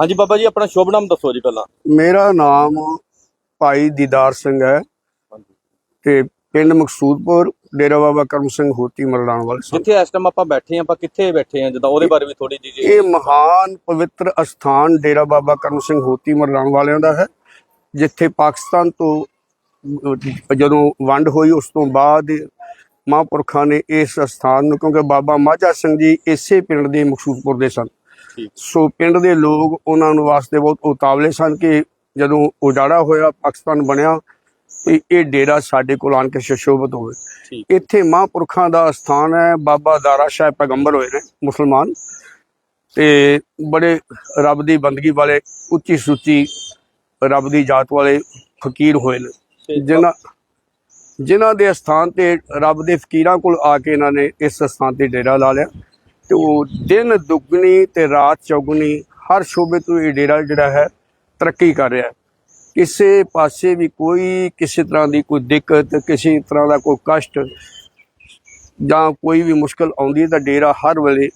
ਹਾਂਜੀ ਬਾਬਾ ਜੀ ਆਪਣਾ ਸ਼ੁਭ ਨਾਮ ਦੱਸੋ ਜੀ ਪਹਿਲਾਂ। ਮੇਰਾ ਨਾਮ ਭਾਈ ਦੀਦਾਰ ਸਿੰਘ ਹੈ ਤੇ ਪਿੰਡ ਮਕਸੂਦਪੁਰ ਡੇਰਾ ਬਾਬਾ ਕਰਮ ਸਿੰਘ ਹੋਤੀ ਮਰਦਾਨ ਵਾਲੇ ਜਿੱਥੇ ਇਸ ਟਾਈਮ ਆਪਾਂ ਬੈਠੇ ਆਂ ਆਪਾਂ ਕਿੱਥੇ ਬੈਠੇ ਆਂ ਜਦੋਂ ਉਹਦੇ ਬਾਰੇ ਵੀ ਥੋੜੀ ਜੀ। ਇਹ ਮਹਾਨ ਪਵਿੱਤਰ ਅਸਥਾਨ ਡੇਰਾ ਬਾਬਾ ਕਰਮ ਸਿੰਘ ਹੋਤੀ ਮਰਦਾਨ ਵਾਲਿਆਂ ਦਾ ਹੈ ਜਿੱਥੇ ਪਾਕਿਸਤਾਨ ਤੋਂ ਜਦੋਂ ਵੰਡ ਹੋਈ ਉਸ ਤੋਂ ਬਾਅਦ ਮਹਾਂਪੁਰਖਾਂ ਨੇ ਇਸ ਅਸਥਾਨ ਨੂੰ ਕਿਉਂਕਿ ਬਾਬਾ ਮਾਝਾ ਸਿੰਘ ਜੀ ਇਸੇ ਪਿੰਡ ਦੇ ਮਕਸੂਦਪੁਰ ਦੇ ਸਨ। ਸੋ। ਪਿੰਡ ਦੇ ਲੋਕ ਉਹਨਾਂ ਨੂੰ ਵਾਸਤੇ ਬਹੁਤ ਉਤਾਵਲੇ ਸਨ ਕਿ ਜਦੋਂ ਉਜਾੜਾ ਹੋਇਆ ਪਾਕਿਸਤਾਨ ਬਣਿਆ ਤੇ ਇਹ ਡੇਰਾ ਸਾਡੇ ਕੋਲ ਆਣ ਕੇ ਸ਼ਸ਼ੋਭਤ ਹੋਵੇ। ਇੱਥੇ ਮਹਾਂਪੁਰਖਾਂ ਦਾ ਸਥਾਨ ਹੈ ਬਾਬਾ ਦਾਰਾ ਸ਼ਾਹ ਪੈਗੰਬਰ ਹੋਏ ਨੇ ਮੁਸਲਮਾਨ। ਤੇ ਬੜੇ ਰੱਬ ਦੀ ਬੰਦਗੀ ਵਾਲੇ ਉੱਚੀ ਸੁੱਚੀ ਰੱਬ ਦੀ ਜਾਤ ਵਾਲੇ ਫਕੀਰ ਹੋਏ ਨੇ। ਜਿਨ੍ਹਾਂ ਜਿਨ੍ਹਾਂ ਦੇ ਸਥਾਨ ਤੇ ਰੱਬ ਦੇ ਫਕੀਰਾਂ ਕੋਲ ਆ ਕੇ ਇਹਨਾਂ ਨੇ ਇਸ ਸਥਾਨ ਤੇ ਡੇਰਾ ਲਾ ਲਿਆ। ਤੇ ਉਹ ਦਿਨ ਦੁੱਗਣੀ ਤੇ ਰਾਤ ਚੌਗਣੀ, ਹਰ ਸ਼ੋਬੇ ਤੋਂ ਇਹ ਡੇਰਾ ਜਿਹੜਾ ਹੈ, ਤਰੱਕੀ ਕਰ ਰਿਹਾ ਹੈ। ਕਿਸੇ ਪਾਸੇ ਵੀ ਕੋਈ ਕਿਸੇ ਤਰ੍ਹਾਂ ਦੀ ਕੋਈ ਦਿੱਕਤ, ਕਿਸੇ ਤਰ੍ਹਾਂ ਦਾ ਕੋਈ ਕਸ਼ਟ ਜਾਂ ਕੋਈ ਵੀ ਮੁਸ਼ਕਲ ਆਉਂਦੀ ਹੈ ਤਾਂ ਡੇਰਾ ਹਰ ਵੇਲੇ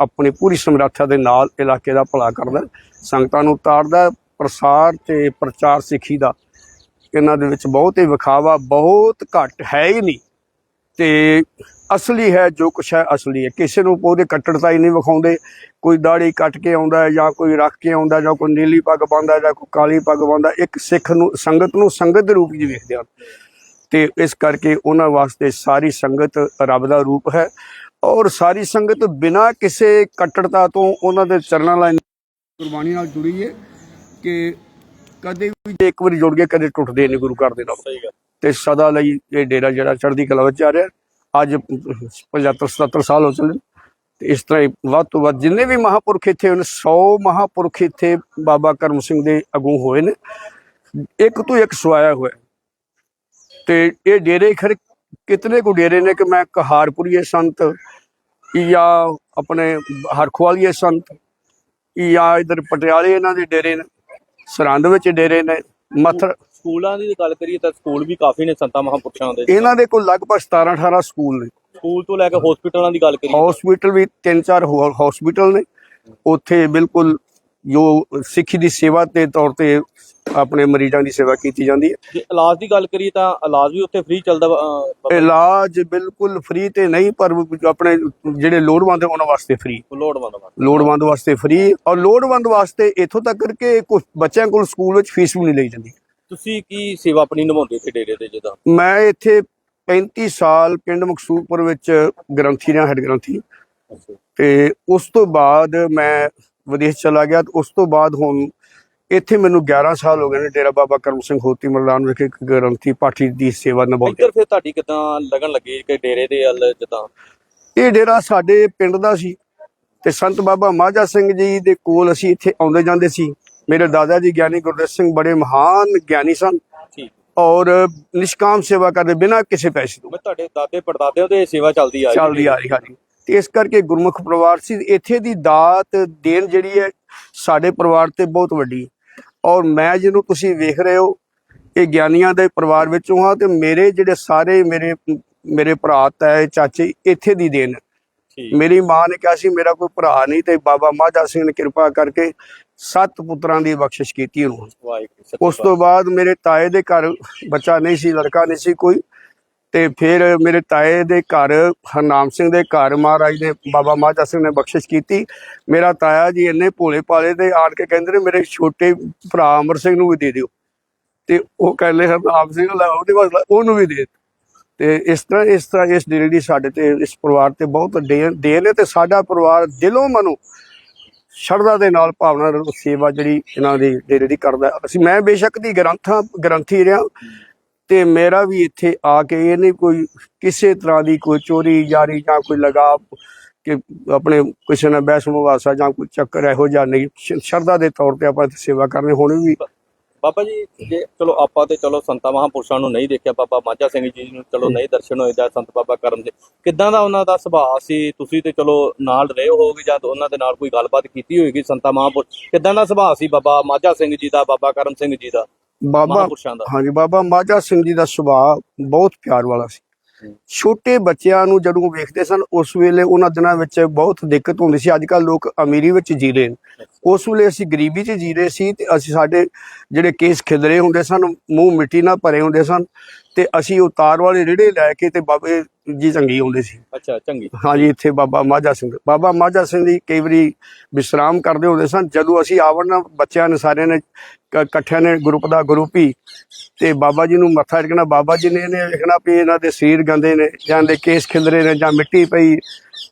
ਆਪਣੀ ਪੂਰੀ ਸਮਰੱਥਾ ਦੇ ਨਾਲ ਇਲਾਕੇ ਦਾ ਭਲਾ ਕਰਦਾ ਸੰਗਤਾਂ ਨੂੰ ਉਤਾਰਦਾ ਪ੍ਰਸਾਰ ਤੇ ਪ੍ਰਚਾਰ ਸਿੱਖੀ ਦਾ ਇਹਨਾਂ ਦੇ ਵਿੱਚ ਬਹੁਤ ਹੀ ਵਿਖਾਵਾ, ਬਹੁਤ ਘੱਟ ਹੈ ਹੀ ਨਹੀਂ। ਤੇ ਅਸਲੀ ਹੈ ਜੋ ਕੁਛ ਹੈ ਅਸਲੀ ਹੈ। ਕਿਸੇ ਨੂੰ ਉਹਦੇ ਕੱਟੜਤਾ ਹੀ ਨਹੀਂ ਵਿਖਾਉਂਦੇ। ਕੋਈ ਦਾੜੀ ਕੱਟ ਕੇ ਆਉਂਦਾ ਜਾਂ ਕੋਈ ਰੱਖ ਕੇ ਆਉਂਦਾ ਜਾਂ ਕੋਈ ਨੀਲੀ ਪੱਗ ਪਾਉਂਦਾ ਜਾਂ ਕੋਈ ਕਾਲੀ ਪੱਗ ਪਾਉਂਦਾ ਇੱਕ ਸਿੱਖ ਨੂੰ, ਸੰਗਤ ਨੂੰ ਸੰਗਤ ਦੇ ਰੂਪ 'ਚ ਵੇਖਦੇ ਹਨ। ਤੇ ਇਸ ਕਰਕੇ ਉਹਨਾਂ ਵਾਸਤੇ ਸਾਰੀ ਸੰਗਤ ਰੱਬ ਦਾ ਰੂਪ ਹੈ ਔਰ ਸਾਰੀ ਸੰਗਤ ਬਿਨਾਂ ਕਿਸੇ ਕੱਟੜਤਾ ਤੋਂ ਉਹਨਾਂ ਦੇ ਚਰਨਾਂ ਨਾਲ ਗੁਰਬਾਣੀ ਨਾਲ ਜੁੜੀ ਹੈ ਕਿ ਕਦੇ ਵੀ ਇੱਕ ਵਾਰੀ ਜੁੜ ਗਏ ਕਦੇ ਟੁੱਟਦੇ ਨਹੀਂ ਗੁਰੂ ਘਰ ਦੇ ਨਾਲ ਤੇ ਸਦਾ ਲਈ ਇਹ ਡੇਰਾ ਜਿਹੜਾ ਚੜ੍ਹਦੀ ਕਲਾ ਵਿੱਚ ਆ ਰਿਹਾ। ਅੱਜ 75 77 ਸਾਲ ਹੋ ਚੱਲੇ। ਤੇ ਇਸ ਤਰ੍ਹਾਂ ਵੱਧ ਤੋਂ ਵੱਧ ਜਿੰਨੇ ਵੀ ਮਹਾਪੁਰਖ ਇੱਥੇ ਹਨ 100 ਮਹਾਪੁਰਖ ਇੱਥੇ ਬਾਬਾ ਕਰਮ ਸਿੰਘ ਦੇ ਅਗੂ ਹੋਏ ਨੇ। ਇੱਕ ਤੋਂ ਇੱਕ ਸਵਾਇਆ ਹੋਇਆ। ਤੇ ਇਹ ਡੇਰੇ ਖਰ ਕਿਤਨੇ ਕੁ ਡੇਰੇ ਨੇ ਕਿ ਮੈਂ ਕਹਾਰਪੁਰੀਏ ਸੰਤ ਜਾਂ ਆਪਣੇ ਹਰਖਵਾਲੀਏ ਸੰਤ ਜਾਂ ਇਧਰ ਪਟਿਆਲੇ ਇਹਨਾਂ ਦੇ ਡੇਰੇ ਨੇ, ਸਰਹੰਦ ਵਿੱਚ ਡੇਰੇ ਨੇ, ਮਥਰ ਸਕੂਲਾਂ ਦੀ ਗੱਲ ਕਰੀਏ ਤਾਂ ਸਕੂਲ ਵੀ ਕਾਫੀ ਨੇ ਸੰਤਾਂ ਮਹਾਂਪੁਰਸ਼ਾਂ ਦੇ ਇਹਨਾਂ ਦੇ ਕੋਲ ਲਗਭਗ 17 18 ਸਕੂਲ ਨੇ। ਸਕੂਲ ਤੋਂ ਲੈ ਕੇ ਹਸਪੀਟਲਾਂ ਦੀ ਗੱਲ ਕਰੀਏ ਹਸਪੀਟਲ ਵੀ ਤਿੰਨ ਚਾਰ ਹੋਰ ਹਸਪੀਟਲ ਨੇ। ਉੱਥੇ ਬਿਲਕੁਲ ਜੋ ਸਿੱਖੀ ਦੀ ਸੇਵਾ ਦੇ ਤੌਰ ਤੇ ਆਪਣੇ ਮਰੀਜ਼ਾਂ ਦੀ ਸੇਵਾ ਕੀਤੀ ਜਾਂਦੀ ਹੈ। ਜੇ ਇਲਾਜ ਦੀ ਗੱਲ ਕਰੀਏ ਤਾਂ ਇਲਾਜ ਵੀ ਉੱਥੇ ਫ੍ਰੀ ਚੱਲਦਾ ਜੀ, ਇਲਾਜ ਬਿਲਕੁਲ ਫ੍ਰੀ ਤੇ ਨਹੀਂ ਪਰ ਆਪਣੇ ਜਿਹੜੇ ਲੋੜਵੰਦ ਉਹਨਾਂ ਵਾਸਤੇ ਫ੍ਰੀ ਲੋੜਵੰਦ ਵਾ ਲੋੜਵੰਦ ਵਾਸਤੇ ਫ੍ਰੀ ਔਰ ਲੋੜਵੰਦ ਵਾਸਤੇ ਇੱਥੋਂ ਤੱਕ ਕਿ ਕੁਝ ਬੱਚਿਆਂ ਕੋਲ ਸਕੂਲ ਵਿੱਚ ਫੀਸ ਵੀ ਨਹੀਂ ਲਈ ਜਾਂਦੀ। ਤੁਸੀਂ ਕੀ ਸੇਵਾ ਆਪਣੀ ਨਿਭਾਉਂਦੇ ਇੱਥੇ ਡੇਰੇ ਤੇ ਜਿੱਦਾਂ? ਮੈਂ ਇੱਥੇ 35 ਸਾਲ ਪਿੰਡ ਮਕਸੂਦਪੁਰ ਵਿੱਚ ਗ੍ਰੰਥੀ ਰਿਹਾ ਹੈਡ ਗ੍ਰੰਥੀ। ਤੇ ਉਸ ਤੋਂ ਬਾਅਦ ਮੈਂ ਵਿਦੇਸ਼ ਚਲਾ ਗਿਆ ਤੇ ਉਸ ਤੋਂ ਬਾਅਦ ਹੁਣ ਇੱਥੇ ਮੈਨੂੰ 11 ਸਾਲ ਹੋ ਗਏ ਨੇ ਡੇਰਾ ਬਾਬਾ ਕਰਮ ਸਿੰਘ ਹੋਤੀ ਮਰਦਾਨ ਵਿਖੇ ਇੱਕ ਗ੍ਰੰਥੀ ਪਾਠੀ ਦੀ ਸੇਵਾ ਨਿਭਾਉਂਦੇ। ਇੱਧਰ ਫਿਰ ਤੁਹਾਡੀ ਕਿਦਾਂ ਲੱਗਣ ਲੱਗੀ ਕਿ ਡੇਰੇ ਦੇ ਵੱਲ ਜਿੱਦਾਂ? ਇਹ ਡੇਰਾ ਸਾਡੇ ਪਿੰਡ ਦਾ ਸੀ ਤੇ ਸੰਤ ਬਾਬਾ ਮਾਝਾ ਸਿੰਘ ਜੀ ਦੇ ਕੋਲ ਅਸੀਂ ਇੱਥੇ ਆਉਂਦੇ ਜਾਂਦੇ ਸੀ। ਮੇਰੇ ਦਾਦਾ ਜੀ ਗਿਆਨੀ ਗੁਰਦੇਵ ਸਿੰਘ ਬੜੇ ਮਹਾਨ ਗਿਆਨੀ ਸਨ ਔਰ ਨਿਸ਼ਕਾਮ ਸੇਵਾ ਕਰਦੇ ਬਿਨਾਂ ਕਿਸੇ ਪੈਸੇ ਤੋਂ। ਮੈਂ ਤੁਹਾਡੇ ਦਾਦੇ ਪੜਦਾਦਿਆਂ ਤੇ ਸੇਵਾ ਚੱਲਦੀ ਆ ਰਹੀ ਚੱਲਦੀ ਆ ਰਹੀ ਹਾਂਜੀ। ਤੇ ਇਸ ਕਰਕੇ ਗੁਰਮੁਖ ਪਰਿਵਾਰ ਸੀ। ਇੱਥੇ ਦੀ ਦਾਤ ਦੇਣ ਜਿਹੜੀ ਹੈ ਸਾਡੇ ਪਰਿਵਾਰ ਤੇ ਬਹੁਤ ਵੱਡੀ। ਔਰ ਮੈਂ ਜਿਹਨੂੰ ਤੁਸੀਂ ਵੇਖ ਰਹੇ ਹੋ ਇਹ ਗਿਆਨੀਆਂ ਦੇ ਪਰਿਵਾਰ ਵਿੱਚੋਂ ਹਾਂ ਤੇ ਮੇਰੇ ਜਿਹੜੇ ਸਾਰੇ ਮੇਰੇ ਮੇਰੇ ਭਰਾ ਤਾਏ ਚਾਚੇ ਇੱਥੇ ਦੀ ਦੇਣ ਮੇਰੀ ਮਾਂ ਨੇ ਕਿਹਾ ਸੀ ਮੇਰਾ ਕੋਈ ਭਰਾ ਨਹੀਂ ਤੇ ਬਾਬਾ ਮਾਝਾ ਸਿੰਘ ਨੇ ਕਿਰਪਾ ਕਰਕੇ ਸੱਤ ਪੁੱਤਰਾਂ ਦੀ ਬਖਸ਼ਿਸ਼ ਕੀਤੀ ਉਹਨੂੰ। ਉਸ ਤੋਂ ਬਾਅਦ ਮੇਰੇ ਤਾਏ ਦੇ ਘਰ ਬੱਚਾ ਨਹੀਂ ਸੀ ਲੜਕਾ ਨਹੀਂ ਸੀ ਕੋਈ। ਤੇ ਫਿਰ ਮੇਰੇ ਤਾਏ ਦੇ ਘਰ ਹਰਨਾਮ ਸਿੰਘ ਦੇ ਘਰ ਮਹਾਰਾਜ ਨੇ ਬਾਬਾ ਮਾਝਾ ਸਿੰਘ ਨੇ ਬਖਸ਼ਿਸ਼ ਕੀਤੀ। ਮੇਰਾ ਤਾਇਆ ਜੀ ਇੰਨੇ ਭੋਲੇ ਭਾਲੇ ਤੇ ਆਣ ਕੇ ਕਹਿੰਦੇ ਨੇ ਮੇਰੇ ਛੋਟੇ ਭਰਾ ਅਮਰ ਸਿੰਘ ਨੂੰ ਵੀ ਦੇ ਦਿਓ। ਤੇ ਉਹ ਕਹਿੰਦੇ ਹਰਨਾਮ ਸਿੰਘ ਲੈ ਉਹਦੇ ਵਾਸਤੇ ਉਹਨੂੰ ਵੀ ਦੇ। ਤੇ ਇਸ ਤਰ੍ਹਾਂ ਇਸ ਤਰ੍ਹਾਂ ਇਸ ਡੇਰੇ ਦੀ ਸਾਡੇ ਤੇ ਇਸ ਪਰਿਵਾਰ ਤੇ ਬਹੁਤ ਦੇਣ ਦੇਣ ਹੈ ਤੇ ਸਾਡਾ ਪਰਿਵਾਰ ਦਿਲੋਂ ਮਨੋਂ ਸ਼ਰਧਾ ਦੇ ਨਾਲ ਭਾਵਨਾ ਨਾਲ ਸੇਵਾ ਜਿਹੜੀ ਇਹਨਾਂ ਦੀ ਡੇਰੇ ਦੀ ਕਰਦਾ। ਅਸੀਂ ਮੈਂ ਬੇਸ਼ੱਕ ਦੀ ਗ੍ਰੰਥਾਂ, ਗ੍ਰੰਥੀ ਰਿਹਾ ਤੇ ਮੇਰਾ ਵੀ ਇੱਥੇ ਆ ਕੇ ਇਹ ਨਹੀਂ ਕੋਈ ਕਿਸੇ ਤਰ੍ਹਾਂ ਦੀ ਕੋਈ ਚੋਰੀ, ਜਾਰੀ ਜਾਂ ਕੋਈ ਲਗਾਵ ਕਿ ਆਪਣੇ ਕਿਸੇ ਨਾਲ ਬਹਿਸ ਮੁਬਾਸਾ ਜਾਂ ਕੋਈ ਚੱਕਰ ਇਹੋ ਜਿਹਾ ਨਹੀਂ। ਸ਼ਰਧਾ ਦੇ ਤੌਰ ਤੇ ਆਪਾਂ ਇੱਥੇ ਸੇਵਾ ਕਰਨੀ, ਹੁਣ ਵੀ ਬਾਬਾ ਜੀ ਜੇ ਚਲੋ ਆਪਾਂ ਤੇ ਚਲੋ ਸੰਤਾਂ ਮਹਾਂਪੁਰਸ਼ਾਂ ਨੂੰ ਨਹੀਂ ਦੇਖਿਆ ਬਾਬਾ ਮਾਝਾ ਸਿੰਘ ਜੀ ਨੂੰ ਚਲੋ ਨਹੀਂ ਦਰਸ਼ਨ ਹੋਏ ਜਾਂ ਸੰਤ ਬਾਬਾ ਕਰਮ ਜੀ ਕਿੱਦਾਂ ਦਾ ਉਹਨਾਂ ਦਾ ਸੁਭਾਅ ਸੀ? ਤੁਸੀਂ ਤੇ ਚਲੋ ਨਾਲ ਰਹੇ ਹੋਗੇ ਜਾਂ ਉਹਨਾਂ ਦੇ ਨਾਲ ਕੋਈ ਗੱਲਬਾਤ ਕੀਤੀ ਹੋਏਗੀ ਸੰਤਾਂ ਮਹਾਂਪੁਰਸ਼? ਕਿੱਦਾਂ ਦਾ ਸੁਭਾਅ ਸੀ ਬਾਬਾ ਮਾਝਾ ਸਿੰਘ ਜੀ ਦਾ ਬਾਬਾ ਕਰਮ ਸਿੰਘ ਜੀ ਦਾ ਬਾਬਾ ਮਹਾਂਪੁਰਸ਼ਾਂ ਦਾ? ਹਾਂਜੀ ਬਾਬਾ ਮਾਝਾ ਸਿੰਘ ਜੀ ਦਾ ਸੁਭਾਅ ਬਹੁਤ ਪਿਆਰ ਵਾਲਾ ਸੀ। ਛੋਟੇ ਬੱਚਿਆਂ ਨੂੰ ਜਦੋਂ ਵੇਖਦੇ ਸਨ ਉਸ ਵੇਲੇ ਉਹਨਾਂ ਦਿਨਾਂ ਵਿੱਚ ਬਹੁਤ ਦਿੱਕਤ ਹੁੰਦੀ ਸੀ। ਅੱਜ ਕੱਲ ਲੋਕ ਅਮੀਰੀ ਵਿੱਚ ਜੀ ਰਹੇ ਨੇ। ਉਸ ਵੇਲੇ ਅਸੀਂ ਗਰੀਬੀ 'ਚ ਜੀ ਰਹੇ ਸੀ ਤੇ ਅਸੀਂ ਸਾਡੇ ਜਿਹੜੇ ਕੇਸ ਖਿਲਰੇ ਹੁੰਦੇ ਸਨ ਮੂੰਹ ਮਿੱਟੀ ਨਾਲ ਭਰੇ ਹੁੰਦੇ ਸਨ ਤੇ ਅਸੀਂ ਉਤਾਰ ਵਾਲੇ ਰੇੜੇ ਲੈ ਕੇ ਤੇ ਬਾਬੇ ਜੀ ਚੰਗੀ ਆਉਂਦੇ ਸੀ। ਅੱਛਾ ਚੰਗੀ। ਹਾਂਜੀ ਇੱਥੇ ਬਾਬਾ ਮਾਝਾ ਸਿੰਘ ਬਾਬਾ ਮਾਝਾ ਸਿੰਘ ਦੀ ਕਈ ਵਾਰੀ ਵਿਸ਼ਰਾਮ ਕਰਦੇ ਹੁੰਦੇ ਸਨ ਜਦੋਂ ਅਸੀਂ ਆਵਣ ਬੱਚਿਆਂ ਨੇ ਸਾਰਿਆਂ ਨੇ ਇਕੱਠਿਆਂ ਨੇ ਗਰੁੱਪ ਦਾ ਗਰੁੱਪ ਹੀ ਤੇ ਬਾਬਾ ਜੀ ਨੂੰ ਮੱਥਾ ਟੇਕਣਾ ਬਾਬਾ ਜੀ ਨੇ ਇਹਨੇ ਵੇਖਣਾ ਵੀ ਇਹਨਾਂ ਦੇ ਸਰੀਰ ਗੰਦੇ ਨੇ ਜਾਂ ਇਹਦੇ ਕੇਸ ਖਿੰਦਰੇ ਨੇ ਜਾਂ ਮਿੱਟੀ ਪਈ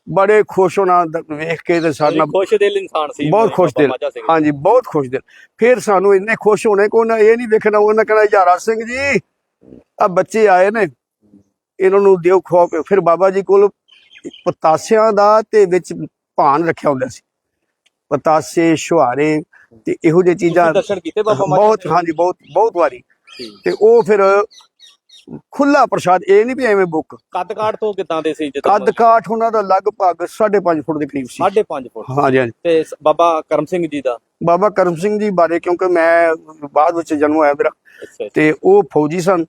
ਬੜੇ ਖੁਸ਼ ਹੋਣਾ ਵੇਖ ਕੇ ਤੇ ਸਾਡਾ ਖੁਸ਼ ਦਿਲ ਇਨਸਾਨ ਸੀ ਬਹੁਤ ਖੁਸ਼ ਦਿਲ। ਹਾਂਜੀ ਬਹੁਤ ਖੁਸ਼ ਦਿਲ ਫਿਰ ਸਾਨੂੰ ਇੰਨੇ ਖੁਸ਼ ਹੋਣੇ ਕੋ ਨਾ ਇਹ ਨਹੀਂ ਵੇਖਣਾ ਉਹਨਾਂ ਕਹਿਣਾ ਯਾਰਾ ਸਿੰਘ ਜੀ ਆ ਬੱਚੇ ਆਏ ਨੇ ਇਹਨਾਂ ਨੂੰ ਦਿਓ ਖਵਾ ਕੇ ਫਿਰ ਬਾਬਾ ਜੀ ਕੋਲ ਪਤਾਸਿਆਂ ਦਾ ਤੇ ਵਿੱਚ ਭਾਨ ਰੱਖਿਆ ਹੁੰਦਾ ਸੀ ਪਤਾਸੇ ਛੁਹਾਰੇ ਤੇ ਇਹੋ ਜਿਹੀ ਚੀਜ਼ਾਂ ਤੁਸੀਂ ਦਰਸ਼ਨ ਕੀਤੇ ਬਾਬਾ ਮਾਝਾ ਬਹੁਤ? ਹਾਂਜੀ ਬਹੁਤ ਬਹੁਤ ਵਾਰੀ। ਤੇ ਉਹ ਫਿਰ ਖੁੱਲਾ ਪ੍ਰਸ਼ਾਦ ਇਹ ਨਹੀਂ ਵੀ ਐਵੇਂ ਬੁੱਕ ਕੱਦ ਕਾਠ ਤੋਂ ਕਿਦਾਂ ਦੇ ਸੀ ਜਦੋਂ ਕੱਦ ਕਾਠ ਉਹਨਾਂ ਦਾ ਲਗਭਗ 5.5 ਫੁੱਟ ਦੇ ਕਰੀਬ ਸੀ। 5.5 ਫੁੱਟ। ਹਾਂਜੀ ਹਾਂਜੀ। ਤੇ ਬਾਬਾ ਕਰਮ ਸਿੰਘ ਜੀ ਦਾ? ਬਾਬਾ ਕਰਮ ਸਿੰਘ ਜੀ ਬਾਰੇ ਕਿਉਂਕਿ ਮੈਂ ਬਾਅਦ ਵਿੱਚ ਜਨਮ ਹੋਇਆ ਮੇਰਾ। ਤੇ ਉਹ ਫੌਜੀ ਸਨ।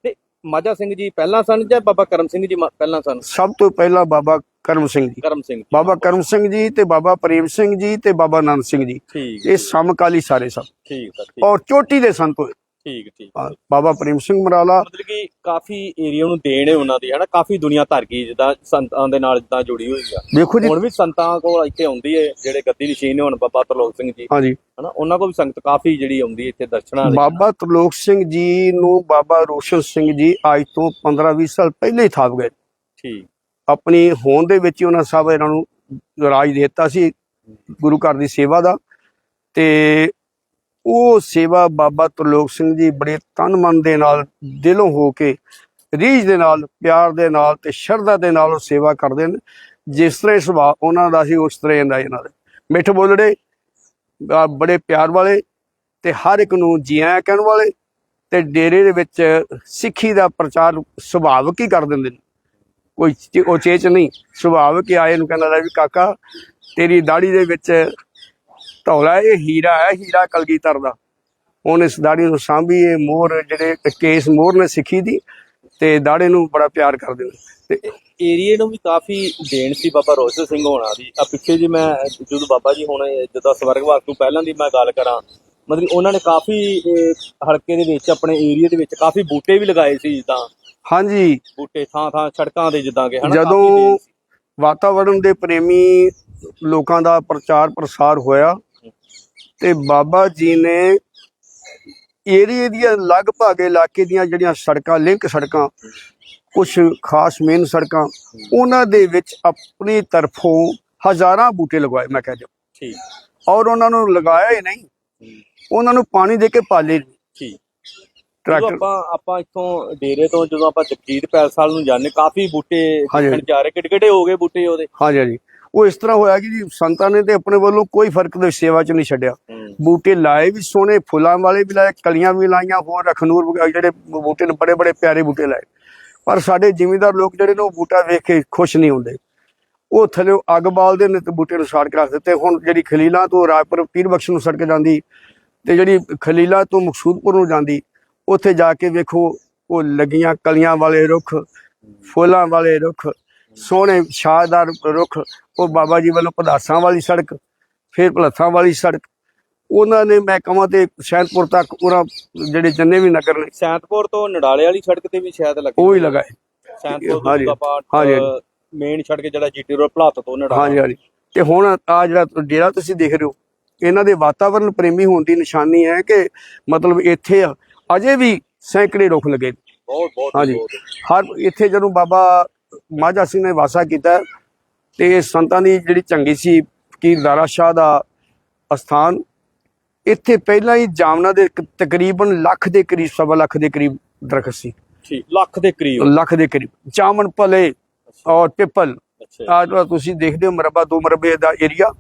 ਮਾਝਾ ਸਿੰਘ ਜੀ ਪਹਿਲਾਂ ਸਨ ਜਾਂ ਬਾਬਾ ਕਰਮ ਸਿੰਘ ਜੀ ਪਹਿਲਾਂ ਸਨ? ਸਭ ਤੋਂ ਪਹਿਲਾਂ ਬਾਬਾ ਕਰਮ ਸਿੰਘ ਜੀ। ਕਰਮ ਸਿੰਘ। ਬਾਬਾ ਕਰਮ ਸਿੰਘ ਜੀ ਤੇ ਬਾਬਾ ਪ੍ਰੇਮ ਸਿੰਘ ਜੀ ਤੇ ਬਾਬਾ ਆਨੰਦ ਸਿੰਘ ਜੀ। ਇਹ ਸਮਕਾਲੀ ਸਾਰੇ ਸਨ। ਠੀਕ ਠੀਕ ਔਰ ਚੋਟੀ ਦੇ ਸੰਤ ਹੋਏ। ਠੀਕ ਠੀਕ ਬਾਬਾ ਪ੍ਰੇਮ ਸਿੰਘ ਮਰਾਲਾ। ਮਤਲਬ ਕਿ ਕਾਫੀ ਏਰੀਆ ਨੂੰ ਦੇਣ ਹੈ ਉਹਨਾਂ ਦੀ ਹਨਾ? ਕਾਫੀ ਦੁਨੀਆ ਧਰ ਗਈ ਜਿੱਦਾਂ ਸੰਤਾਂ ਦੇ ਨਾਲ ਜਿੱਦਾਂ ਜੁੜੀ ਹੋਈ ਆ। ਦੇਖੋ ਜੀ ਹੁਣ ਵੀ ਸੰਤਾਂ ਕੋਲ ਇੱਥੇ ਆਉਂਦੀ ਹੈ ਜਿਹੜੇ ਗੱਦੀ ਨਸ਼ੀਨ ਨੇ ਹੁਣ ਬਾਬਾ ਤਰਲੋਕ ਸਿੰਘ ਜੀ। ਹਾਂਜੀ। ਹਨਾ? ਉਹਨਾਂ ਕੋਲ ਵੀ ਸੰਗਤ ਕਾਫੀ ਜਿਹੜੀ ਆਉਂਦੀ ਇੱਥੇ ਦਰਸ਼ਨਾਂ ਲਈ ਬਾਬਾ ਤਰਲੋਕ ਸਿੰਘ ਜੀ ਨੂੰ ਬਾਬਾ ਰੋਸ਼ਨ ਸਿੰਘ ਜੀ ਅੱਜ ਤੋਂ 15-20 ਸਾਲ ਪਹਿਲੇ ਹੀ ਥਾਪ ਗਏ। ਠੀਕ। ਆਪਣੀ ਹੋਂਦ ਦੇ ਵਿੱਚ ਉਹਨਾਂ ਸਭ ਇਹਨਾਂ ਨੂੰ ਰਾਜ ਦੇ ਦਿੱਤਾ ਸੀ ਗੁਰੂ ਘਰ ਦੀ ਸੇਵਾ ਦਾ। ਤੇ ਉਹ ਸੇਵਾ ਬਾਬਾ ਤਰਲੋਕ ਸਿੰਘ ਜੀ ਬੜੇ ਤਨ ਮਨ ਦੇ ਨਾਲ, ਦਿਲੋਂ ਹੋ ਕੇ, ਰੀਝ ਦੇ ਨਾਲ, ਪਿਆਰ ਦੇ ਨਾਲ ਤੇ ਸ਼ਰਧਾ ਦੇ ਨਾਲ ਉਹ ਸੇਵਾ ਕਰਦੇ ਨੇ। ਜਿਸ ਤਰ੍ਹਾਂ ਸੁਭਾਅ ਉਹਨਾਂ ਦਾ ਸੀ, ਉਸ ਤਰ੍ਹਾਂ ਇਹਨਾਂ ਇਹਨਾਂ ਦੇ। ਮਿੱਠ ਬੋਲੜੇ ਬੜੇ ਪਿਆਰ ਵਾਲੇ ਤੇ ਹਰ ਇੱਕ ਨੂੰ ਜੀਆਂ ਕਹਿਣ ਵਾਲੇ ਤੇ ਡੇਰੇ ਦੇ ਵਿੱਚ ਸਿੱਖੀ ਦਾ ਪ੍ਰਚਾਰ ਸੁਭਾਵਕ ਹੀ ਕਰ ਦਿੰਦੇ ਨੇ। ਕੋਈ ਚ- ਉਹ ਚੇਚ ਨਹੀਂ, ਸੁਭਾਵਕ ਆਏ ਨੂੰ ਕਹਿੰਦਾ ਵੀ ਕਾਕਾ, ਤੇਰੀ ਦਾੜੀ ਦੇ ਵਿੱਚ ਧੌਲਾ ਇਹ ਹੀਰਾ ਹੈ ਹੀਰਾ ਕਲਗੀਧਰ ਦਾ। ਹੁਣ ਇਸ ਦਾੜੀ ਨੂੰ ਸਾਂਭੀਏ ਮੋਰ ਜਿਹੜੇ ਕੇਸ ਮੋਰ ਨੇ ਸਿੱਖੀ ਦੀ ਤੇ ਦਾੜੇ ਨੂੰ ਬੜਾ ਪਿਆਰ ਕਰਦੇ ਨੇ। ਤੇ ਏਰੀਏ ਨੂੰ ਵੀ ਕਾਫੀ ਦੇਣ ਸੀ ਬਾਬਾ ਰੋਸ਼ਨ ਸਿੰਘ ਹੋਣਾ ਦੀ। ਆ ਪਿੱਛੇ ਜੀ ਮੈਂ ਜਦੋਂ ਬਾਬਾ ਜੀ ਹੁਣ ਜਦੋਂ ਸਵਰਗਵਾਸ ਤੋਂ ਪਹਿਲਾਂ ਦੀ ਮੈਂ ਗੱਲ ਕਰਾਂ ਮਤਲਬ ਉਹਨਾਂ ਨੇ ਕਾਫੀ ਇਹ, ਹਲਕੇ ਦੇ ਵਿੱਚ ਆਪਣੇ ਏਰੀਏ ਦੇ ਵਿੱਚ ਕਾਫੀ ਬੂਟੇ ਵੀ ਲਗਾਏ ਸੀ ਜਿੱਦਾਂ। ਹਾਂਜੀ। ਬੂਟੇ ਥਾਂ ਥਾਂ ਸੜਕਾਂ ਦੇ ਜਿੱਦਾਂ ਕਿ ਹਨਾ ਜਦੋਂ। ਵਾਤਾਵਰਣ ਦੇ ਪ੍ਰੇਮੀ ਲੋਕਾਂ ਦਾ ਪ੍ਰਚਾਰ ਪ੍ਰਸਾਰ ਹੋਇਆ ਤੇ ਬਾਬਾ ਜੀ ਨੇ ਏਰੀਏ ਦੀਆਂ ਲਗਭਗ ਇਲਾਕੇ ਦੀਆਂ ਜਿਹੜੀਆਂ ਸੜਕਾਂ ਲਿੰਕ ਸੜਕਾਂ ਕੁਝ ਖਾਸ ਮੇਨ ਸੜਕਾਂ ਉਹਨਾਂ ਦੇ ਵਿੱਚ ਆਪਣੀ ਤਰਫੋਂ ਹਜ਼ਾਰਾਂ ਬੂਟੇ ਲਗਵਾਏ ਮੈਂ ਕਹਿ ਜਾ ਠੀਕ। ਔਰ ਉਹਨਾਂ ਨੂੰ ਲਗਾਇਆ ਹੀ ਨਹੀਂ। ਉਹਨਾਂ ਨੂੰ ਪਾਣੀ ਦੇ ਕੇ ਪਾਲੇ ਠੀਕ। ਟਰੈਕਟਰ ਆਪਾਂ ਆਪਾਂ ਇੱਥੋਂ ਡੇਰੇ ਤੋਂ ਜਦੋਂ ਆਪਾਂ ਜਗਜੀਤ ਪੈਲਸ ਵਾਲ ਨੂੰ ਜਾਂਦੇ ਕਾਫੀ ਬੂਟੇ। ਦੇਖਣ ਜਾ ਰਹੇ ਕਿੱਡੇ ਕਿੱਡੇ ਹੋ ਗਏ ਬੂਟੇ ਉਹਦੇ। ਹਾਂਜੀ ਹਾਂਜੀ। ਉਹ ਇਸ ਤਰ੍ਹਾਂ ਹੋਇਆ ਕਿ ਜੀ ਸੰਤਾਂ ਨੇ ਤੇ ਆਪਣੇ ਵੱਲੋਂ ਕੋਈ ਫ਼ਰਕ ਦੇ ਸੇਵਾ 'ਚ ਨਹੀਂ ਛੱਡਿਆ। ਬੂਟੇ ਲਾਏ ਵੀ ਸੋਹਣੇ ਫੁੱਲਾਂ ਵਾਲੇ ਵੀ ਲਾਏ ਕਲੀਆਂ ਵੀ ਲਾਈਆਂ ਹੋਰ ਰਖਨੂਰ ਵਗੈਰਾ ਜਿਹੜੇ ਬੂਟੇ ਨੇ ਬੜੇ ਬੜੇ ਪਿਆਰੇ ਬੂਟੇ ਲਾਏ। ਪਰ ਸਾਡੇ ਜ਼ਿਮੀਂਦਾਰ ਲੋਕ ਜਿਹੜੇ ਨੇ ਉਹ ਬੂਟਾ ਵੇਖ ਕੇ ਖੁਸ਼ ਨਹੀਂ ਹੁੰਦੇ। ਉਹ ਥੱਲੇ ਅੱਗ ਬਾਲਦੇ ਨੇ ਤੇ ਬੂਟੇ ਨੂੰ ਸਾੜ ਕੇ ਰੱਖ ਦਿੱਤੇ। ਹੁਣ ਜਿਹੜੀ ਖਲੀਲਾਂ ਤੋਂ ਰਾਜਪੁਰ ਪੀਰ ਬਖਸ਼ ਨੂੰ ਸੜਕ ਜਾਂਦੀ ਤੇ ਜਿਹੜੀ ਖਲੀਲਾਂ ਤੋਂ ਮਕਸੂਦਪੁਰ ਨੂੰ ਜਾਂਦੀ ਉੱਥੇ ਜਾ ਕੇ ਵੇਖੋ ਉਹ ਲੱਗੀਆਂ ਕਲੀਆਂ ਵਾਲੇ ਰੁੱਖ ਫੁੱਲਾਂ ਵਾਲੇ ਰੁੱਖ ਸੋਹਣੇ ਛਾਇਦਾਰ ਰੁੱਖ ਉਹ ਬਾਬਾ ਜੀ ਵੱਲੋਂ ਪਦਾਸਾਂ ਵਾਲੀ ਸੜਕ ਫਿਰ ਭਲੱਥਾਂ ਵਾਲੀ ਸੜਕ। ਉਹਨਾਂ ਨੇ ਮੈਂ ਕਹਾਂ ਤੇ ਸ਼ੈਨਪੁਰ ਤੱਕ ਪੂਰਾ ਜਿਹੜੇ ਜਿੰਨੇ ਵੀ ਨਗਰ ਨੇ। ਸੈਂਤਪੁਰ ਤੋਂ ਨਡਾਲੇ ਵਾਲੀ ਸੜਕ ਤੇ ਵੀ ਸ਼ਾਇਦ ਲੱਗੀ ਉਹ ਹੀ ਲਗਾਏ। ਸੈਂਤਪੁਰ ਹਾਂਜੀ, ਤੋਂ ਆਪਾਂ ਹਾਂਜੀ, ਮੇਨ ਸੜਕ ਜਿਹੜਾ ਜੀਟੀ ਰੋਡ ਭਲਾਤ ਤੋਂ ਨਡਾਲਾ। ਹਾਂਜੀ ਹਾਂਜੀ। ਤੇ ਹੁਣ ਆ ਜਿਹੜਾ ਡੇਰਾ ਤੁਸੀਂ ਦੇਖ ਰਹੇ ਹੋ ਇਹਨਾਂ ਦੇ ਵਾਤਾਵਰਣ ਪ੍ਰੇਮੀ ਹੋਣ ਦੀ ਨਿਸ਼ਾਨੀ ਹੈ ਕਿ ਮਤਲਬ ਇੱਥੇ ਅਜੇ ਵੀ ਸੈਂਕੜੇ ਰੁੱਖ ਲੱਗੇ ਬਹੁਤ ਬਹੁਤ ਹਾਂਜੀ। ਬਹੁਤ। ਹਰ ਇੱਥੇ ਜਦੋਂ ਬਾਬਾ ਮਾਝਾ ਸਿੰਘ ਨੇ ਵਾਸਾ ਕੀਤਾ ਤੇ ਸੰਤਾਂ ਦੀ ਜਿਹੜੀ ਚੰਗੀ ਸੀ ਫਕੀਰ ਦਾਰਾ ਸ਼ਾਹ ਦਾ ਅਸਥਾਨ ਇੱਥੇ ਪਹਿਲਾਂ ਹੀ ਜਾਮਨਾ ਦੇ ਕ- ਤਕਰੀਬਨ ਲੱਖ ਦੇ ਕਰੀਬ ਸਵਾ ਲੱਖ ਦੇ ਕਰੀਬ ਦਰਖਤ ਸੀ। ਠੀਕ ਲੱਖ ਦੇ ਕਰੀਬ। ਲੱਖ ਦੇ ਕਰੀਬ। ਜਾਮਨ ਭਲੇ ਔਰ ਪਿੱਪਲ। ਅੱਛਾ। ਤੁਸੀਂ ਦੇਖਦੇ ਹੋ ਮਰਬਾ ਦੋ ਮਰਬੇ ਦਾ ਏਰੀਆ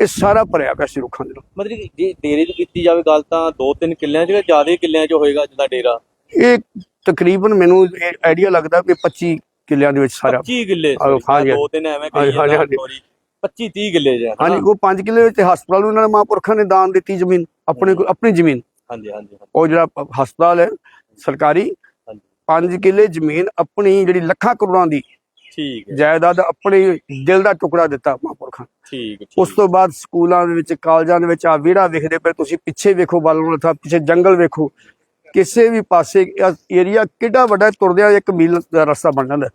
ਇਹ ਸਾਰਾ ਭਰਿਆ ਪਿਆ ਸੀ ਰੁੱਖਾਂ ਦੇ ਨਾਲ। ਮਤਲਬ ਕਿ ਜੇ ਡੇਰੇ ਦੀ ਕੀਤੀ ਜਾਵੇ ਗੱਲ ਤਾਂ ਦੋ ਤਿੰਨ ਕਿੱਲਿਆਂ 'ਚ ਜਾਂ ਜ਼ਿਆਦਾ ਕਿੱਲਿਆਂ 'ਚ ਹੋਏਗਾ ਜਿੱਦਾਂ ਡੇਰਾ? ਇਹ ਤਕਰੀਬਨ ਮੈਨੂੰ ਆਈਡੀਆ ਲੱਗਦਾ ਕਿ 25 ਕਿੱਲਿਆਂ ਦੇ ਵਿੱਚ ਸਾਰਾ 25 ਕਿੱਲੇ ਆਹੋ, ਹਾਂਜੀ। ਦੋ ਤਿੰਨ ਐਵੇਂ ਹਾਂਜੀ, ਕਹੀ ਹਾਂਜੀ, ਜਾਂਦਾ ਹਾਂਜੀ। ਸੋਰੀ। 25 30 ਕਿੱਲੇ ਜਾਂ ਹਾਂਜੀ ਉਹ 5 ਕਿੱਲੇ ਵਿੱਚ ਹਸਪਤਾਲ ਨੂੰ ਉਹਨਾਂ ਨੇ ਮਹਾਂਪੁਰਖਾਂ ਨੇ ਦਾਨ ਦਿੱਤੀ ਜ਼ਮੀਨ ਆਪਣੇ ਕੋਲ ਆਪਣੀ ਜ਼ਮੀਨ। ਹਾਂਜੀ ਹਾਂਜੀ ਹਾਂਜੀ, ਉਹ ਜਿਹੜਾ ਪ- ਹਸਪਤਾਲ ਹੈ ਸਰਕਾਰੀ ਹਾਂਜੀ। 5 ਕਿੱਲੇ ਜ਼ਮੀਨ ਆਪਣੀ ਜਿਹੜੀ ਲੱਖਾਂ ਕਰੋੜਾਂ ਦੀ ਠੀਕ ਹੈ। ਜਾਇਦਾਦ ਆਪਣੀ ਦਿਲ ਦਾ ਟੁਕੜਾ ਦਿੱਤਾ ਮਹਾਂਪੁਰਖਾਂ ਨੇ। ਠੀਕ ਠੀਕ। ਉਸ ਤੋਂ ਬਾਅਦ ਸਕੂਲਾਂ ਦੇ ਵਿੱਚ ਕਾਲਜਾਂ ਦੇ ਵਿੱਚ ਆ ਵਿਹੜਾ ਵੇਖਦੇ ਪਏ ਤੁਸੀਂ ਪਿੱਛੇ ਵੇਖੋ ਬਾਲਣ ਥਾ ਪਿੱਛੇ ਜੰਗਲ ਵੇਖੋ ਕਿਸੇ ਵੀ ਪਾਸੇ ਏਰੀਆ ਕਿੱਡਾ ਵੱਡਾ ਤੁਰਦਿਆਂ ਇੱਕ ਮੀਲ ਦਾ ਰਸਤਾ ਬਣ ਜਾਂਦਾ।